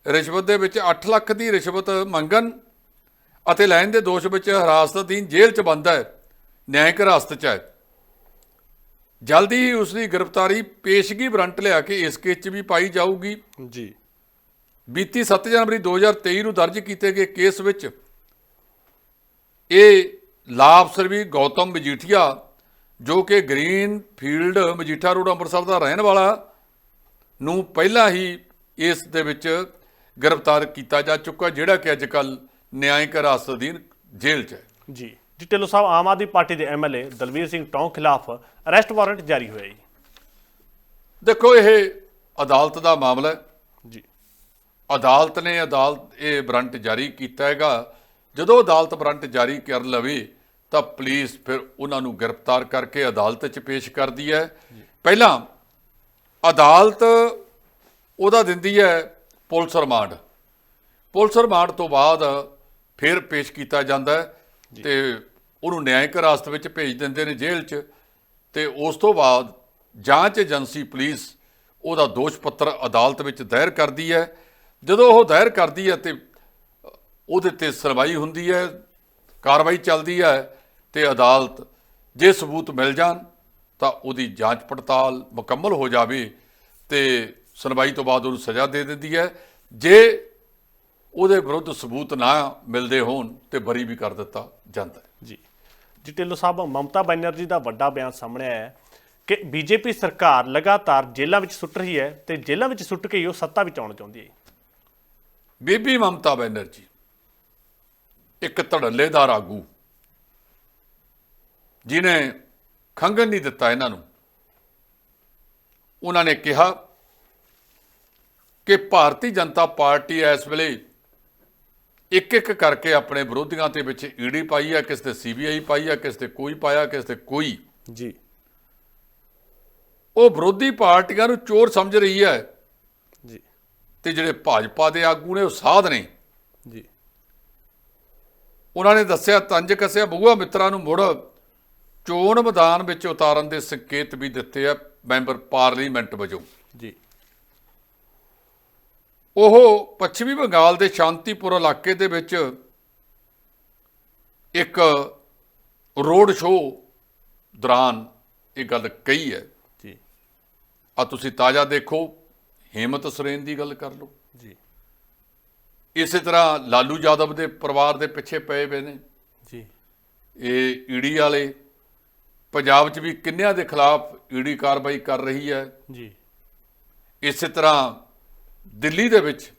ਰਿਸ਼ਵਤ ਦੇ ਵਿੱਚ 8 ਲੱਖ ਦੀ ਰਿਸ਼ਵਤ ਮੰਗਣ ਅਤੇ ਲੈਣ ਦੇ ਦੋਸ਼ ਵਿੱਚ ਹਿਰਾਸਤ ਅਧੀਨ ਜੇਲ੍ਹ 'ਚ ਬੰਦ ਹੈ ਨਿਆਇਕ ਹਿਰਾਸਤ 'ਚ ਹੈ। ਜਲਦੀ ਹੀ ਉਸ ਦੀ ਗ੍ਰਿਫਤਾਰੀ ਪੇਸ਼ਗੀ ਵਾਰੰਟ ਲਿਆ ਕੇ ਇਸ ਕੇਸ 'ਚ ਵੀ ਪਾਈ ਜਾਊਗੀ। ਜੀ। ਬੀਤੀ 7 ਜਨਵਰੀ 2023 ਨੂੰ ਦਰਜ ਕੀਤੇ ਗਏ ਕੇਸ ਵਿੱਚ ਇਹ ਲਾਭ ਸਰਵੀ ਗੌਤਮ ਮਜੀਠੀਆ ਜੋ ਕਿ green field Majitha road Amritsar ਦਾ ਰਹਿਣ ਵਾਲਾ ਨੂੰ ਪਹਿਲਾਂ ਹੀ ਇਸ ਦੇ ਵਿੱਚ ਗ੍ਰਿਫਤਾਰ ਕੀਤਾ ਜਾ ਚੁੱਕਾ ਜਿਹੜਾ ਕਿ ਅੱਜ ਕੱਲ ਨਿਆਂਇਕ ਹਿਰਾਸਤ ਅਧੀਨ ਜੇਲ੍ਹ 'ਚ ਹੈ। ਜੀ ਜੀ ਢਿੱਲੋਂ ਸਾਹਿਬ ਆਮ ਆਦਮੀ ਪਾਰਟੀ ਦੇ ਐਮਐਲਏ ਦਲਵੀਰ ਸਿੰਘ ਟੌਂਗ ਖਿਲਾਫ ਅਰੈਸਟ ਵਾਰੰਟ ਜਾਰੀ ਹੋਇਆ ਜੀ। ਦੇਖੋ ਇਹ ਅਦਾਲਤ ਦਾ ਮਾਮਲਾ ਹੈ। ਜੀ। ਅਦਾਲਤ ਨੇ ਅਦਾਲਤ ਇਹ ਵਾਰੰਟ ਜਾਰੀ ਕੀਤਾ ਹੈਗਾ। ਜਦੋਂ ਅਦਾਲਤ ਵਾਰੰਟ ਜਾਰੀ ਕਰ ਲਵੇ ਤਾਂ ਪੁਲਿਸ ਫਿਰ ਉਹਨਾਂ ਨੂੰ ਗ੍ਰਿਫਤਾਰ ਕਰਕੇ ਅਦਾਲਤ 'ਚ ਪੇਸ਼ ਕਰਦੀ ਹੈ। ਪਹਿਲਾਂ ਅਦਾਲਤ ਉਹਦਾ ਦਿੰਦੀ ਹੈ ਪੁਲਿਸ ਰਿਮਾਂਡ। ਪੁਲਿਸ ਰਿਮਾਂਡ ਤੋਂ ਬਾਅਦ ਫਿਰ ਪੇਸ਼ ਕੀਤਾ ਜਾਂਦਾ ਤੇ ਉਹਨੂੰ ਨਿਆਇਕ ਹਿਰਾਸਤ ਵਿੱਚ ਭੇਜ ਦਿੰਦੇ ਨੇ ਜੇਲ੍ਹ 'ਚ ਤੇ ਉਸ ਤੋਂ ਬਾਅਦ ਜਾਂਚ ਏਜੰਸੀ ਪੁਲਿਸ ਉਹਦਾ ਦੋਸ਼ ਪੱਤਰ ਅਦਾਲਤ ਵਿੱਚ ਦਾਇਰ ਕਰਦੀ ਹੈ। ਜਦੋਂ ਉਹ ਦਾਇਰ ਕਰਦੀ ਹੈ ਤੇ ਉਹਦੇ ਤੇ ਸੁਣਵਾਈ ਹੁੰਦੀ ਹੈ ਕਾਰਵਾਈ ਚੱਲਦੀ ਹੈ ਤੇ ਅਦਾਲਤ ਜੇ ਸਬੂਤ ਮਿਲ ਜਾਣ ਤਾਂ ਉਹਦੀ ਜਾਂਚ ਪੜਤਾਲ ਮੁਕੰਮਲ ਹੋ ਜਾਵੇ ਤੇ ਸੁਣਵਾਈ ਤੋਂ ਬਾਅਦ ਉਹਨੂੰ ਸਜ਼ਾ ਦੇ ਦਿੰਦੀ ਹੈ। ਜੇ ਉਹਦੇ ਵਿਰੁੱਧ ਸਬੂਤ ਨਾ ਮਿਲਦੇ ਹੋਣ ਤੇ ਬਰੀ ਵੀ ਕਰ ਦਿੱਤਾ ਜਾਂਦਾ ਹੈ। ਜੀ। ਜੀ ਢਿੱਲੋਂ ਸਾਹਿਬ ਮਮਤਾ ਬੈਨਰਜੀ ਦਾ ਵੱਡਾ ਬਿਆਨ ਸਾਹਮਣੇ ਆਇਆ ਹੈ ਕਿ ਬੀਜੇਪੀ ਸਰਕਾਰ ਲਗਾਤਾਰ ਜੇਲ੍ਹਾਂ ਵਿੱਚ ਸੁੱਟ ਰਹੀ ਹੈ ਤੇ ਜੇਲ੍ਹਾਂ ਵਿੱਚ ਸੁੱਟ ਕੇ ਹੀ ਉਹ ਸੱਤਾ ਵਿੱਚ ਆਉਣਾ ਚਾਹੁੰਦੀ ਹੈ। ਬੀਬੀ ਮਮਤਾ ਬੈਨਰਜੀ ਇੱਕ ਧੜੱਲੇਦਾਰ ਆਗੂ ਜਿਨੇ ਖੰਗਨ ਨਹੀਂ ਦਿੱਤਾ ਇਹਨਾਂ ਨੂੰ। ਉਹਨਾਂ ਨੇ ਕਿਹਾ ਕਿ ਭਾਰਤੀ ਜਨਤਾ ਪਾਰਟੀ ਇਸ ਵੇਲੇ ਇੱਕ ਇੱਕ ਕਰਕੇ ਆਪਣੇ ਵਿਰੋਧੀਆਂ ਤੇ ਵਿੱਚ ਈਡੀ ਪਾਈ ਹੈ ਕਿਸ ਤੇ ਸੀਬੀਆਈ ਪਾਈ ਹੈ ਕਿਸ ਤੇ ਕੋਈ ਪਾਇਆ ਕਿਸ ਤੇ ਕੋਈ। ਜੀ। ਉਹ ਵਿਰੋਧੀ ਪਾਰਟੀਆਂ ਨੂੰ ਚੋਰ ਸਮਝ ਰਹੀ ਹੈ। ਜੀ। ਤੇ ਜਿਹੜੇ ਭਾਜਪਾ ਦੇ ਆਗੂ ਨੇ ਉਹ ਸਾਧ ਨੇ। ਜੀ। ਉਹਨਾਂ ਨੇ ਦੱਸਿਆ ਤੰਜ ਕੱਸਿਆ ਬੁਆ ਮਿੱਤਰਾਂ ਨੂੰ ਮੁੜ ਚੋਣ ਮੈਦਾਨ ਵਿੱਚ ਉਤਾਰਨ ਦੇ ਸੰਕੇਤ ਵੀ ਦਿੱਤੇ ਆ ਮੈਂਬਰ ਪਾਰਲੀਮੈਂਟ ਵਜੋਂ। ਜੀ। ਉਹ ਪੱਛਮੀ ਬੰਗਾਲ ਦੇ ਸ਼ਾਂਤੀਪੁਰ ਇਲਾਕੇ ਦੇ ਵਿੱਚ ਇੱਕ ਰੋਡ ਸ਼ੋਅ ਦੌਰਾਨ ਇਹ ਗੱਲ ਕਹੀ ਹੈ। ਜੀ। ਆ ਤੁਸੀਂ ਤਾਜ਼ਾ ਦੇਖੋ ਹੇਮਤ ਸਰੇਨ ਦੀ ਗੱਲ ਕਰ ਲਓ। ਜੀ। ਇਸੇ ਤਰ੍ਹਾਂ ਲਾਲੂ ਯਾਦਵ ਦੇ ਪਰਿਵਾਰ ਦੇ ਪਿੱਛੇ ਪਏ ਹੋਏ ਨੇ। ਜੀ। ਇਹ ਈਡੀ ਵਾਲੇ ਪੰਜਾਬ 'ਚ ਵੀ ਕਿੰਨਿਆਂ ਦੇ ਖਿਲਾਫ ਈਡੀ ਕਾਰਵਾਈ ਕਰ ਰਹੀ ਹੈ। ਜੀ। ਇਸੇ ਤਰ੍ਹਾਂ ਦਿੱਲੀ ਦੇ ਵਿੱਚ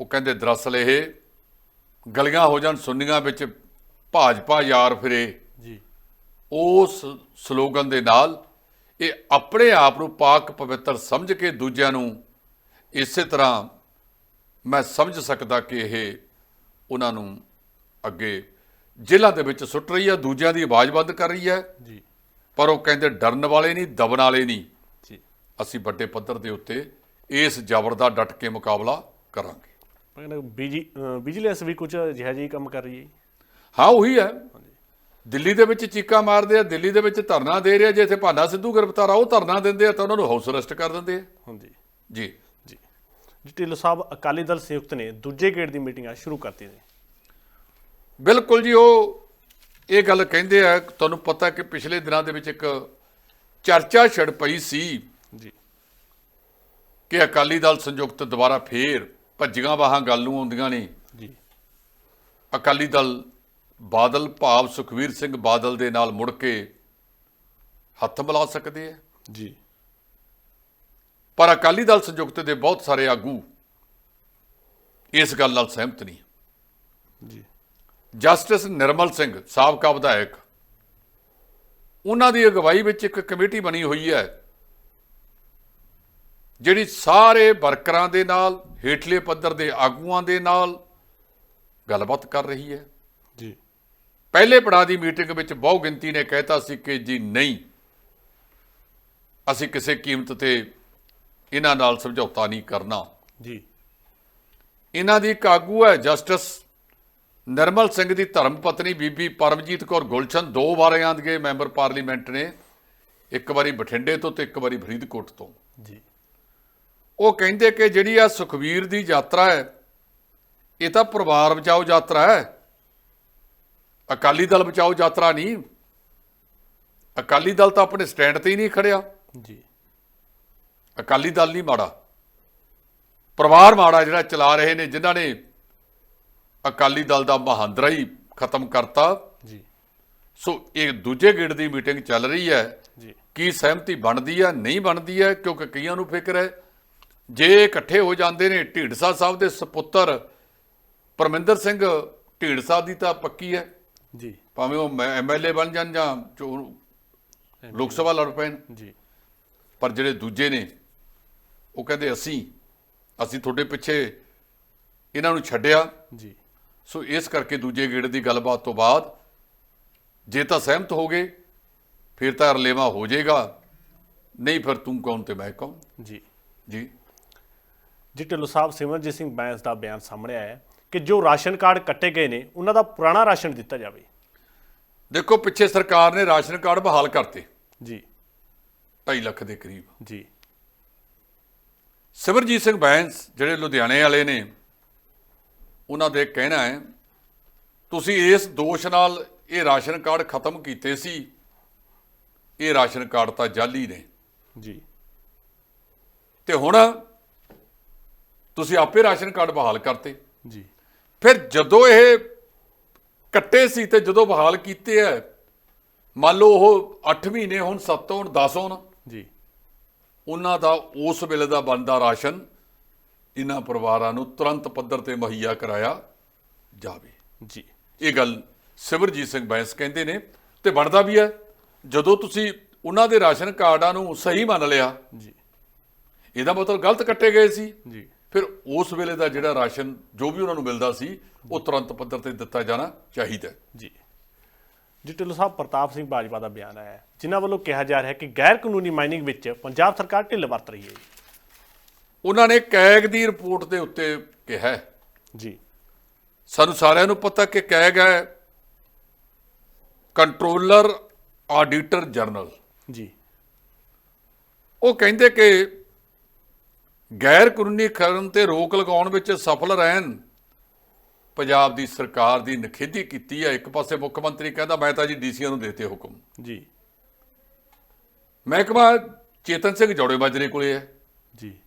ਉਹ ਕਹਿੰਦੇ ਦਰਅਸਲ ਇਹ ਗਲੀਆਂ ਹੋ ਜਾਣ ਸੁੰਨੀਆਂ ਵਿੱਚ ਭਾਜਪਾ ਯਾਰ ਫਿਰੇ। ਜੀ। ਉਸ ਸਲੋਗਨ ਦੇ ਨਾਲ ਇਹ ਆਪਣੇ ਆਪ ਨੂੰ ਪਾਕ ਪਵਿੱਤਰ ਸਮਝ ਕੇ ਦੂਜਿਆਂ ਨੂੰ ਇਸੇ ਤਰ੍ਹਾਂ ਮੈਂ ਸਮਝ ਸਕਦਾ ਕਿ ਇਹ ਉਹਨਾਂ ਨੂੰ ਅੱਗੇ ਜੇਲ੍ਹਾਂ ਦੇ ਵਿੱਚ ਸੁੱਟ ਰਹੀ ਹੈ ਦੂਜਿਆਂ ਦੀ ਆਵਾਜ਼ ਬੰਦ ਕਰ ਰਹੀ ਹੈ ਜੀ। ਪਰ ਉਹ ਕਹਿੰਦੇ ਡਰਨ ਵਾਲੇ ਨਹੀਂ ਦਬਣ ਵਾਲੇ ਨਹੀਂ। ਜੀ। ਅਸੀਂ ਵੱਡੇ ਪੱਧਰ ਦੇ ਉੱਤੇ ਇਸ ਜ਼ਬਰ ਦਾ ਡਟ ਕੇ ਮੁਕਾਬਲਾ ਕਰਾਂਗੇ। ਵਿਜੀਲੈਂਸ ਵੀ ਕੁਝ ਅਜਿਹਾ ਜਿਹੀ ਕੰਮ ਕਰ ਰਹੀ ਹੈ ਹਾਂ ਉਹੀ ਹੈ। ਦਿੱਲੀ ਦੇ ਵਿੱਚ ਚੀਕਾਂ ਮਾਰਦੇ ਆ ਦਿੱਲੀ ਦੇ ਵਿੱਚ ਧਰਨਾ ਦੇ ਰਿਹਾ ਜੇ ਇੱਥੇ ਭਾਨਾ ਸਿੱਧੂ ਗ੍ਰਿਫਤਾਰ ਆ ਉਹ ਧਰਨਾ ਦਿੰਦੇ ਆ ਤਾਂ ਉਹਨਾਂ ਨੂੰ ਹਾਊਸ ਅਰੈਸਟ ਕਰ ਦਿੰਦੇ ਆ। ਹਾਂਜੀ। ਜੀ। ਜੀ। ਜੀ ਢਿੱਲੋਂ ਸਾਹਿਬ ਅਕਾਲੀ ਦਲ ਸੰਯੁਕਤ ਨੇ ਦੂਜੇ ਗੇੜ ਦੀ ਮੀਟਿੰਗਾਂ ਸ਼ੁਰੂ ਕਰਤੀ ਨੇ। ਬਿਲਕੁਲ ਜੀ ਉਹ ਇਹ ਗੱਲ ਕਹਿੰਦੇ ਆ ਤੁਹਾਨੂੰ ਪਤਾ ਕਿ ਪਿਛਲੇ ਦਿਨਾਂ ਦੇ ਵਿੱਚ ਇੱਕ ਚਰਚਾ ਛੜ ਪਈ ਸੀ। ਜੀ। ਕਿ ਅਕਾਲੀ ਦਲ ਸੰਯੁਕਤ ਦੁਬਾਰਾ ਫੇਰ ਭੱਜੀਆਂ ਬਾਹਾਂ ਗੱਲ ਨੂੰ ਆਉਂਦੀਆਂ ਨੇ। ਜੀ। ਅਕਾਲੀ ਦਲ ਬਾਦਲ ਭਾਵ ਸੁਖਵੀਰ ਸਿੰਘ ਬਾਦਲ ਦੇ ਨਾਲ ਮੁੜ ਕੇ ਹੱਥ ਮਿਲਾ ਸਕਦੇ ਆ। ਜੀ। ਪਰ ਅਕਾਲੀ ਦਲ ਸੰਯੁਕਤ ਦੇ ਬਹੁਤ ਸਾਰੇ ਆਗੂ ਇਸ ਗੱਲ ਨਾਲ ਸਹਿਮਤ ਨਹੀਂ। ਜੀ। ਜਸਟਿਸ ਨਿਰਮਲ ਸਿੰਘ ਸਾਬਕਾ ਵਿਧਾਇਕ ਉਹਨਾਂ ਦੀ ਅਗਵਾਈ ਵਿੱਚ ਇੱਕ ਕਮੇਟੀ ਬਣੀ ਹੋਈ ਹੈ। ਜਿਹੜੀ ਸਾਰੇ ਵਰਕਰਾਂ ਦੇ ਨਾਲ ਹੇਠਲੇ ਪੱਧਰ ਦੇ ਆਗੂਆਂ ਦੇ ਨਾਲ ਗੱਲਬਾਤ ਕਰ ਰਹੀ ਹੈ। ਜੀ। ਪਹਿਲੇ ਪੜਾਅ ਦੀ ਮੀਟਿੰਗ ਵਿੱਚ ਬਹੁ ਗਿਣਤੀ ਨੇ ਕਹਿਤਾ ਸੀ ਕਿ ਜੀ ਨਹੀਂ ਅਸੀਂ ਕਿਸੇ ਕੀਮਤ ਤੇ ਇਹਨਾਂ ਨਾਲ ਸਮਝੌਤਾ ਨਹੀਂ ਕਰਨਾ। ਜੀ। ਇਹਨਾਂ ਦੀ ਇੱਕ ਆਗੂ ਹੈ ਜਸਟਿਸ ਨਰਮਲ ਸਿੰਘ ਦੀ ਧਰਮ ਪਤਨੀ ਬੀਬੀ ਪਰਮਜੀਤ ਕੌਰ ਗੁਲਸ਼ਨ। ਦੋ ਵਾਰਿਆਂ ਦੇ ਮੈਂਬਰ ਪਾਰਲੀਮੈਂਟ ਨੇ ਇੱਕ ਵਾਰੀ ਬਠਿੰਡੇ ਤੋਂ ਤੇ ਇੱਕ ਵਾਰੀ ਫਰੀਦਕੋਟ ਤੋਂ। ਜੀ। ਉਹ ਕਹਿੰਦੇ ਕਿ ਜਿਹੜੀ ਆ ਸੁਖਵੀਰ ਦੀ ਯਾਤਰਾ ਹੈ ਇਹ ਤਾਂ ਪਰਿਵਾਰ ਬਚਾਓ ਯਾਤਰਾ ਹੈ। ਅਕਾਲੀ ਦਲ ਬਚਾਓ ਯਾਤਰਾ ਨਹੀਂ। ਅਕਾਲੀ ਦਲ ਤਾਂ ਆਪਣੇ ਸਟੈਂਡ ਤੇ ਹੀ ਨਹੀਂ ਖੜਿਆ। ਜੀ। ਅਕਾਲੀ ਦਲ ਨਹੀਂ ਮਾੜਾ। ਪਰਿਵਾਰ ਮਾੜਾ ਜਿਹੜਾ ਚਲਾ ਰਹੇ ਨੇ ਜਿਨ੍ਹਾਂ ਨੇ ਅਕਾਲੀ ਦਲ ਦਾ ਮਹਾਂਦਰਾ ਹੀ ਖਤਮ ਕਰਤਾ। ਜੀ। ਸੋ ਇਹ ਦੂਜੇ ਗੇੜ ਦੀ ਮੀਟਿੰਗ ਚੱਲ ਰਹੀ ਹੈ। ਜੀ। ਕੀ ਸਹਿਮਤੀ ਬਣਦੀ ਹੈ ਨਹੀਂ ਬਣਦੀ ਹੈ ਕਿਉਂਕਿ ਕਈਆਂ ਨੂੰ ਫਿਕਰ ਹੈ ਜੇ ਇਕੱਠੇ ਹੋ ਜਾਂਦੇ ਨੇ ਢੀਂਡਸਾ ਸਾਹਿਬ ਦੇ ਸੁਪੁੱਤਰ ਪਰਮਿੰਦਰ ਸਿੰਘ ਢੀਂਡਸਾ ਦੀ ਤਾਂ ਪੱਕੀ ਹੈ। ਜੀ। ਭਾਵੇਂ ਉਹ ਐਮਐਲਏ ਬਣ ਜਾਣ ਜਾਂ ਲੋਕ ਸਭਾ ਲੜ ਪੈਣ। ਜੀ। ਪਰ ਜਿਹੜੇ ਦੂਜੇ ਨੇ ਉਹ ਕਹਿੰਦੇ ਅਸੀਂ ਅਸੀਂ ਤੁਹਾਡੇ ਪਿੱਛੇ ਇਹਨਾਂ ਨੂੰ ਛੱਡਿਆ। ਜੀ। ਸੋ ਇਸ ਕਰਕੇ ਦੂਜੇ ਗੇੜ ਦੀ ਗੱਲਬਾਤ ਤੋਂ ਬਾਅਦ ਜੇ ਤਾਂ ਸਹਿਮਤ ਹੋ ਗਏ ਫਿਰ ਤਾਂ ਰਲੇਵਾ ਹੋ ਜਾਏਗਾ। ਨਹੀਂ ਫਿਰ ਤੂੰ ਕੌਣ ਤੇ ਮੈਂ ਕੌਣ? ਜੀ। ਜੀ। ਜੀ ਢਿੱਲੋਂ ਸਾਹਿਬ ਸਿਮਰਜੀਤ ਸਿੰਘ ਬੈਂਸ ਦਾ ਬਿਆਨ ਸਾਹਮਣੇ ਆਇਆ ਹੈ ਕਿ ਜੋ ਰਾਸ਼ਨ ਕਾਰਡ ਕੱਟੇ ਗਏ ਨੇ ਉਹਨਾਂ ਦਾ ਪੁਰਾਣਾ ਰਾਸ਼ਨ ਦਿੱਤਾ ਜਾਵੇ। ਦੇਖੋ ਪਿੱਛੇ ਸਰਕਾਰ ਨੇ ਰਾਸ਼ਨ ਕਾਰਡ ਬਹਾਲ ਕਰਤੇ। ਜੀ। 2.5 ਲੱਖ ਦੇ ਕਰੀਬ। ਜੀ। ਸਿਮਰਜੀਤ ਸਿੰਘ ਬੈਂਸ ਜਿਹੜੇ ਲੁਧਿਆਣੇ ਵਾਲੇ ਨੇ ਉਹਨਾਂ ਦੇ ਕਹਿਣਾ ਹੈ ਤੁਸੀਂ ਇਸ ਦੋਸ਼ ਨਾਲ ਇਹ ਰਾਸ਼ਨ ਕਾਰਡ ਖਤਮ ਕੀਤੇ ਸੀ ਇਹ ਰਾਸ਼ਨ ਕਾਰਡ ਤਾਂ ਜਾਲੀ ਨੇ। ਜੀ। ਤੇ ਹੁਣ ਤੁਸੀਂ ਆਪੇ ਰਾਸ਼ਨ ਕਾਰਡ ਬਹਾਲ ਕਰਤੇ। ਜੀ। ਫਿਰ ਜਦੋਂ ਇਹ ਕੱਟੇ ਸੀ ਤੇ ਜਦੋਂ ਬਹਾਲ ਕੀਤੇ ਐ ਮੰਨ ਲਓ ਉਹ 8 ਮਹੀਨੇ ਹੁਣ 7 ਹੁਣ 10 ਹੋਣ ਜੀ। ਉਹਨਾਂ ਦਾ ਉਸ ਵੇਲੇ ਦਾ ਬਣਦਾ ਰਾਸ਼ਨ ਇਹਨਾਂ ਪਰਿਵਾਰਾਂ ਨੂੰ ਤੁਰੰਤ ਪੱਧਰ ਤੇ ਮੁਹੱਈਆ ਕਰਾਇਆ ਜਾਵੇ। ਜੀ। ਇਹ ਗੱਲ ਸਿਮਰਜੀਤ ਸਿੰਘ ਬੈਂਸ ਕਹਿੰਦੇ ਨੇ ਤੇ ਬਣਦਾ ਵੀ ਹੈ ਜਦੋਂ ਤੁਸੀਂ ਉਹਨਾਂ ਦੇ ਰਾਸ਼ਨ ਕਾਰਡਾਂ ਨੂੰ ਸਹੀ ਮੰਨ ਲਿਆ ਜੀ। ਇਹਦਾ ਮਤਲਬ ਗਲਤ ਕੱਟੇ ਗਏ ਸੀ। ਜੀ। ਫਿਰ ਉਸ ਵੇਲੇ ਦਾ ਜਿਹੜਾ ਰਾਸ਼ਨ ਜੋ ਵੀ ਉਹਨਾਂ ਨੂੰ ਮਿਲਦਾ ਸੀ ਉਹ ਤੁਰੰਤ ਪੱਧਰ ਤੇ ਦਿੱਤਾ ਜਾਣਾ ਚਾਹੀਦਾ। ਜੀ ਜੀ ਢਿੱਲੋਂ ਸਾਹਿਬ ਪ੍ਰਤਾਪ ਸਿੰਘ ਬਾਜਵਾ ਦਾ ਬਿਆਨ ਆਇਆ ਜਿਨ੍ਹਾਂ ਵੱਲੋਂ ਕਿਹਾ ਜਾ ਰਿਹਾ ਹੈ ਕਿ ਗੈਰ ਕਾਨੂੰਨੀ ਮਾਈਨਿੰਗ ਵਿੱਚ ਪੰਜਾਬ ਸਰਕਾਰ ਢਿੱਲ ਵਰਤ ਰਹੀ ਹੈ। ਉਹਨਾਂ ਨੇ ਕੈਗ ਦੀ ਰਿਪੋਰਟ ਦੇ ਉੱਤੇ ਕਿਹਾ। ਜੀ ਸਾਨੂੰ ਸਾਰਿਆਂ ਨੂੰ ਪਤਾ ਕਿ ਕੈਗ ਹੈ ਕੰਟਰੋਲਰ ਆਡੀਟਰ ਜਨਰਲ ਜੀ ਉਹ ਕਹਿੰਦੇ ਕਿ ਗੈਰ ਕਾਨੂੰਨੀ ਖਨਨ ਤੇ ਰੋਕ ਲਗਾਉਣ ਵਿੱਚ ਸਫਲ ਰਹਿਣ। ਪੰਜਾਬ ਦੀ ਸਰਕਾਰ ਦੀ ਨਖੇਦੀ ਕੀਤੀ ਹੈ। ਇੱਕ ਪਾਸੇ ਮੁੱਖ ਮੰਤਰੀ ਕਹਿੰਦਾ ਮੈਂ ਤਾਂ ਜੀ ਡੀਸੀਆਂ ਨੂੰ ਦੇਤੇ ਹੁਕਮ। ਜੀ। ਮਹਿਕਮਾ ਚੇਤਨ ਸਿੰਘ ਜੋੜੇ ਮਾਜਰੇ ਕੋਲੇ ਹੈ। ਜੀ।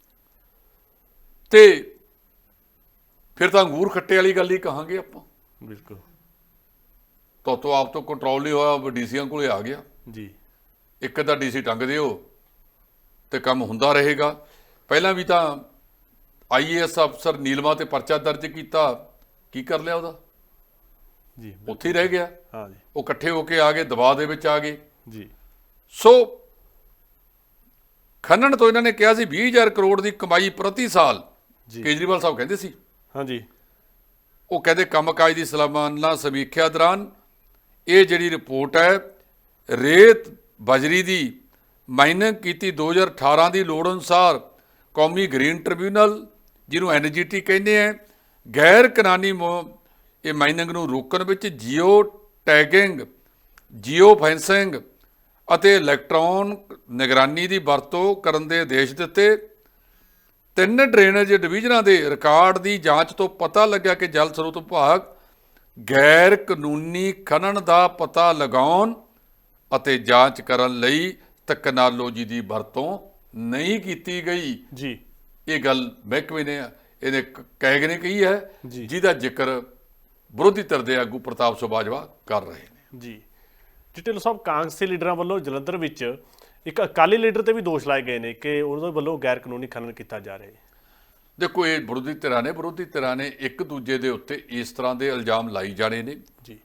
ਤੇ ਫਿਰ ਤਾਂ ਅੰਗੂਰ ਖੱਟੇ ਵਾਲੀ ਗੱਲ ਹੀ ਕਹਾਂਗੇ ਆਪਾਂ। ਬਿਲਕੁਲ। ਤੋ ਤੋਂ ਆਪ ਤੋਂ ਕੰਟਰੋਲ ਨਹੀਂ ਹੋਇਆ ਡੀਸੀਆਂ ਕੋਲੇ ਆ ਗਿਆ। ਜੀ। ਇੱਕ ਅੱਧਾ ਡੀਸੀ ਟੰਗ ਦਿਓ ਤੇ ਕੰਮ ਹੁੰਦਾ ਰਹੇਗਾ। ਪਹਿਲਾਂ ਵੀ ਤਾਂ ਆਈਏਐਸ ਅਫਸਰ ਨੀਲਮਾ ਤੇ ਪਰਚਾ ਦਰਜ ਕੀਤਾ। ਕੀ ਕਰ ਲਿਆ ਉਹਦਾ? ਜੀ ਉੱਥੇ ਹੀ ਰਹਿ ਗਿਆ। ਹਾਂ ਜੀ। ਉਹ ਇਕੱਠੇ ਹੋ ਕੇ ਆ ਗਏ ਦਬਾਅ ਦੇ ਵਿੱਚ ਆ ਗਏ। ਜੀ। ਸੋ ਖੰਨਣ ਤੋਂ ਇਹਨਾਂ ਨੇ ਕਿਹਾ ਸੀ 20000 ਕਰੋੜ ਦੀ ਕਮਾਈ ਪ੍ਰਤੀ ਸਾਲ। ਜੀ। ਕੇਜਰੀਵਾਲ ਸਾਹਿਬ ਕਹਿੰਦੇ ਸੀ। ਹਾਂ ਜੀ। ਉਹ ਕਹਿੰਦੇ ਕੰਮਕਾਜ ਦੀ ਸਲਾਮਾਨਾ ਸਮੀਖਿਆ ਦੌਰਾਨ ਇਹ ਜਿਹੜੀ ਰਿਪੋਰਟ ਹੈ ਰੇਤ ਬਜਰੀ ਦੀ ਮਾਈਨਿੰਗ ਕੀਤੀ 2018 ਦੀ ਲੋੜ ਅਨੁਸਾਰ ਕੌਮੀ ਗ੍ਰੀਨ ਟ੍ਰਿਬਿਊਨਲ, ਜਿਹਨੂੰ ਐਨਜੀਟੀ ਕਹਿੰਦੇ ਆ। ਗੈਰ ਕਾਨੂੰਨੀ ਮੋ- ਇਹ ਮਾਈਨਿੰਗ ਨੂੰ ਰੋਕਣ ਵਿੱਚ ਜੀਓ ਟੈਗਿੰਗ, ਜੀਓ ਫੈਂਸਿੰਗ ਅਤੇ ਇਲੈਕਟ੍ਰੋਨ ਨਿਗਰਾਨੀ ਦੀ ਵਰਤੋਂ ਕਰਨ ਦੇ ਆਦੇਸ਼ ਦਿੱਤੇ। ਤਿੰਨ ਡਰੇਨੇਜ ਡਿਵੀਜ਼ਨਾਂ ਦੇ ਰਿਕਾਰਡ ਦੀ ਜਾਂਚ ਤੋਂ ਪਤਾ ਲੱਗਿਆ ਕਿ ਜਲ ਸਰੋਤ ਵਿਭਾਗ ਗੈਰ ਕਾਨੂੰਨੀ ਖਨਨ ਦਾ ਪਤਾ ਲਗਾਉਣ ਅਤੇ ਜਾਂਚ ਕਰਨ ਲਈ ਤਕਨਾਲੋਜੀ ਦੀ ਵਰਤੋਂ ਨਹੀਂ ਕੀਤੀ ਗਈ। ਜੀ। ਇਹ ਗੱਲ ਮਹਿਕਮੇ ਨੇ ਇਹਨੇ ਕ- ਕੈਗ ਨੇ ਕਹੀ ਹੈ। ਜਿਹਦਾ ਜ਼ਿਕਰ ਵਿਰੋਧੀ ਧਿਰ ਦੇ ਆਗੂ ਪ੍ਰਤਾਪ ਸਿੰਘ ਬਾਜਵਾ ਕਰ ਰਹੇ ਨੇ। ਜੀ। ਜੀ ਢਿੱਲੋਂ ਸਾਹਿਬ ਕਾਂਗਰਸੀ ਲੀਡਰਾਂ ਵੱਲੋਂ ਜਲੰਧਰ ਵਿੱਚ ਇੱਕ ਅਕਾਲੀ ਲੀਡਰ ਤੇ ਵੀ ਦੋਸ਼ ਲਾਏ ਗਏ ਨੇ ਕਿ ਉਹਨਾਂ ਵੱਲੋਂ ਗੈਰ ਕਾਨੂੰਨੀ ਖਨਨ ਕੀਤਾ ਜਾ ਰਿਹਾ ਹੈ। ਦੇਖੋ ਇਹ ਵਿਰੋਧੀ ਧਿਰਾਂ ਨੇ ਵਿਰੋਧੀ ਧਿਰਾਂ ਨੇ ਇੱਕ ਦੂਜੇ ਦੇ ਉੱਤੇ ਇਸ ਤਰ੍ਹਾਂ ਦੇ ਇਲਜ਼ਾਮ ਲਾਈ ਜਾਣੇ ਨੇ। ਜੀ।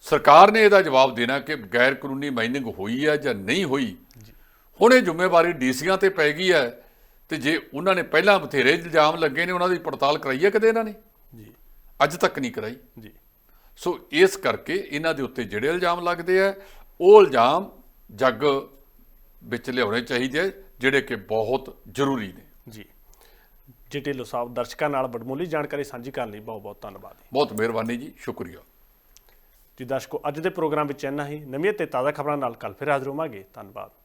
ਸਰਕਾਰ ਨੇ ਇਹਦਾ ਜਵਾਬ ਦੇਣਾ ਕਿ ਗੈਰ ਕਾਨੂੰਨੀ ਮਾਈਨਿੰਗ ਹੋਈ ਹੈ ਜਾਂ ਨਹੀਂ ਹੋਈ। ਇਹ ਜ਼ਿੰਮੇਵਾਰੀ ਡੀਸੀਆਂ ਤੇ ਪੈ ਗਈ ਹੈ ਤੇ ਜੇ ਉਹਨਾਂ ਨੇ ਪਹਿਲਾਂ ਬਥੇਰੇ ਇਲਜ਼ਾਮ ਲੱਗੇ ਨੇ ਉਹਨਾਂ ਦੀ ਪੜਤਾਲ ਕਰਾਈ ਹੈ ਕਦੇ ਇਹਨਾਂ ਨੇ? ਜੀ। ਅੱਜ ਤੱਕ ਨਹੀਂ ਕਰਾਈ। ਜੀ। ਸੋ ਇਸ ਕਰਕੇ ਇਹਨਾਂ ਦੇ ਉੱਤੇ ਜਿਹੜੇ ਇਲਜ਼ਾਮ ਲੱਗਦੇ ਆ ਉਹ ਇਲਜ਼ਾਮ ਜੱਗ ਵਿੱਚ ਲਿਆਉਣੇ ਚਾਹੀਦੇ ਜਿਹੜੇ ਕਿ ਬਹੁਤ ਜ਼ਰੂਰੀ ਨੇ। ਜੀ। ਜੀ ਢਿੱਲੋਂ ਸਾਹਿਬ ਦਰਸ਼ਕਾਂ ਨਾਲ ਬੜਮੋਲੀ ਜਾਣਕਾਰੀ ਸਾਂਝੀ ਕਰਨ ਲਈ ਬਹੁਤ ਬਹੁਤ ਧੰਨਵਾਦ ਬਹੁਤ ਮਿਹਰਬਾਨੀ ਜੀ ਸ਼ੁਕਰੀਆ। ਜੀ ਦਰਸ਼ਕੋ ਅੱਜ ਦੇ ਪ੍ਰੋਗਰਾਮ ਵਿੱਚ ਇੰਨਾ ਹੀ। ਨਵੀਆਂ ਤੇ ਤਾਜ਼ਾ ਖਬਰਾਂ ਨਾਲ ਕੱਲ ਫਿਰ ਹਾਜ਼ਰ ਹੋਵਾਂਗੇ। ਧੰਨਵਾਦ।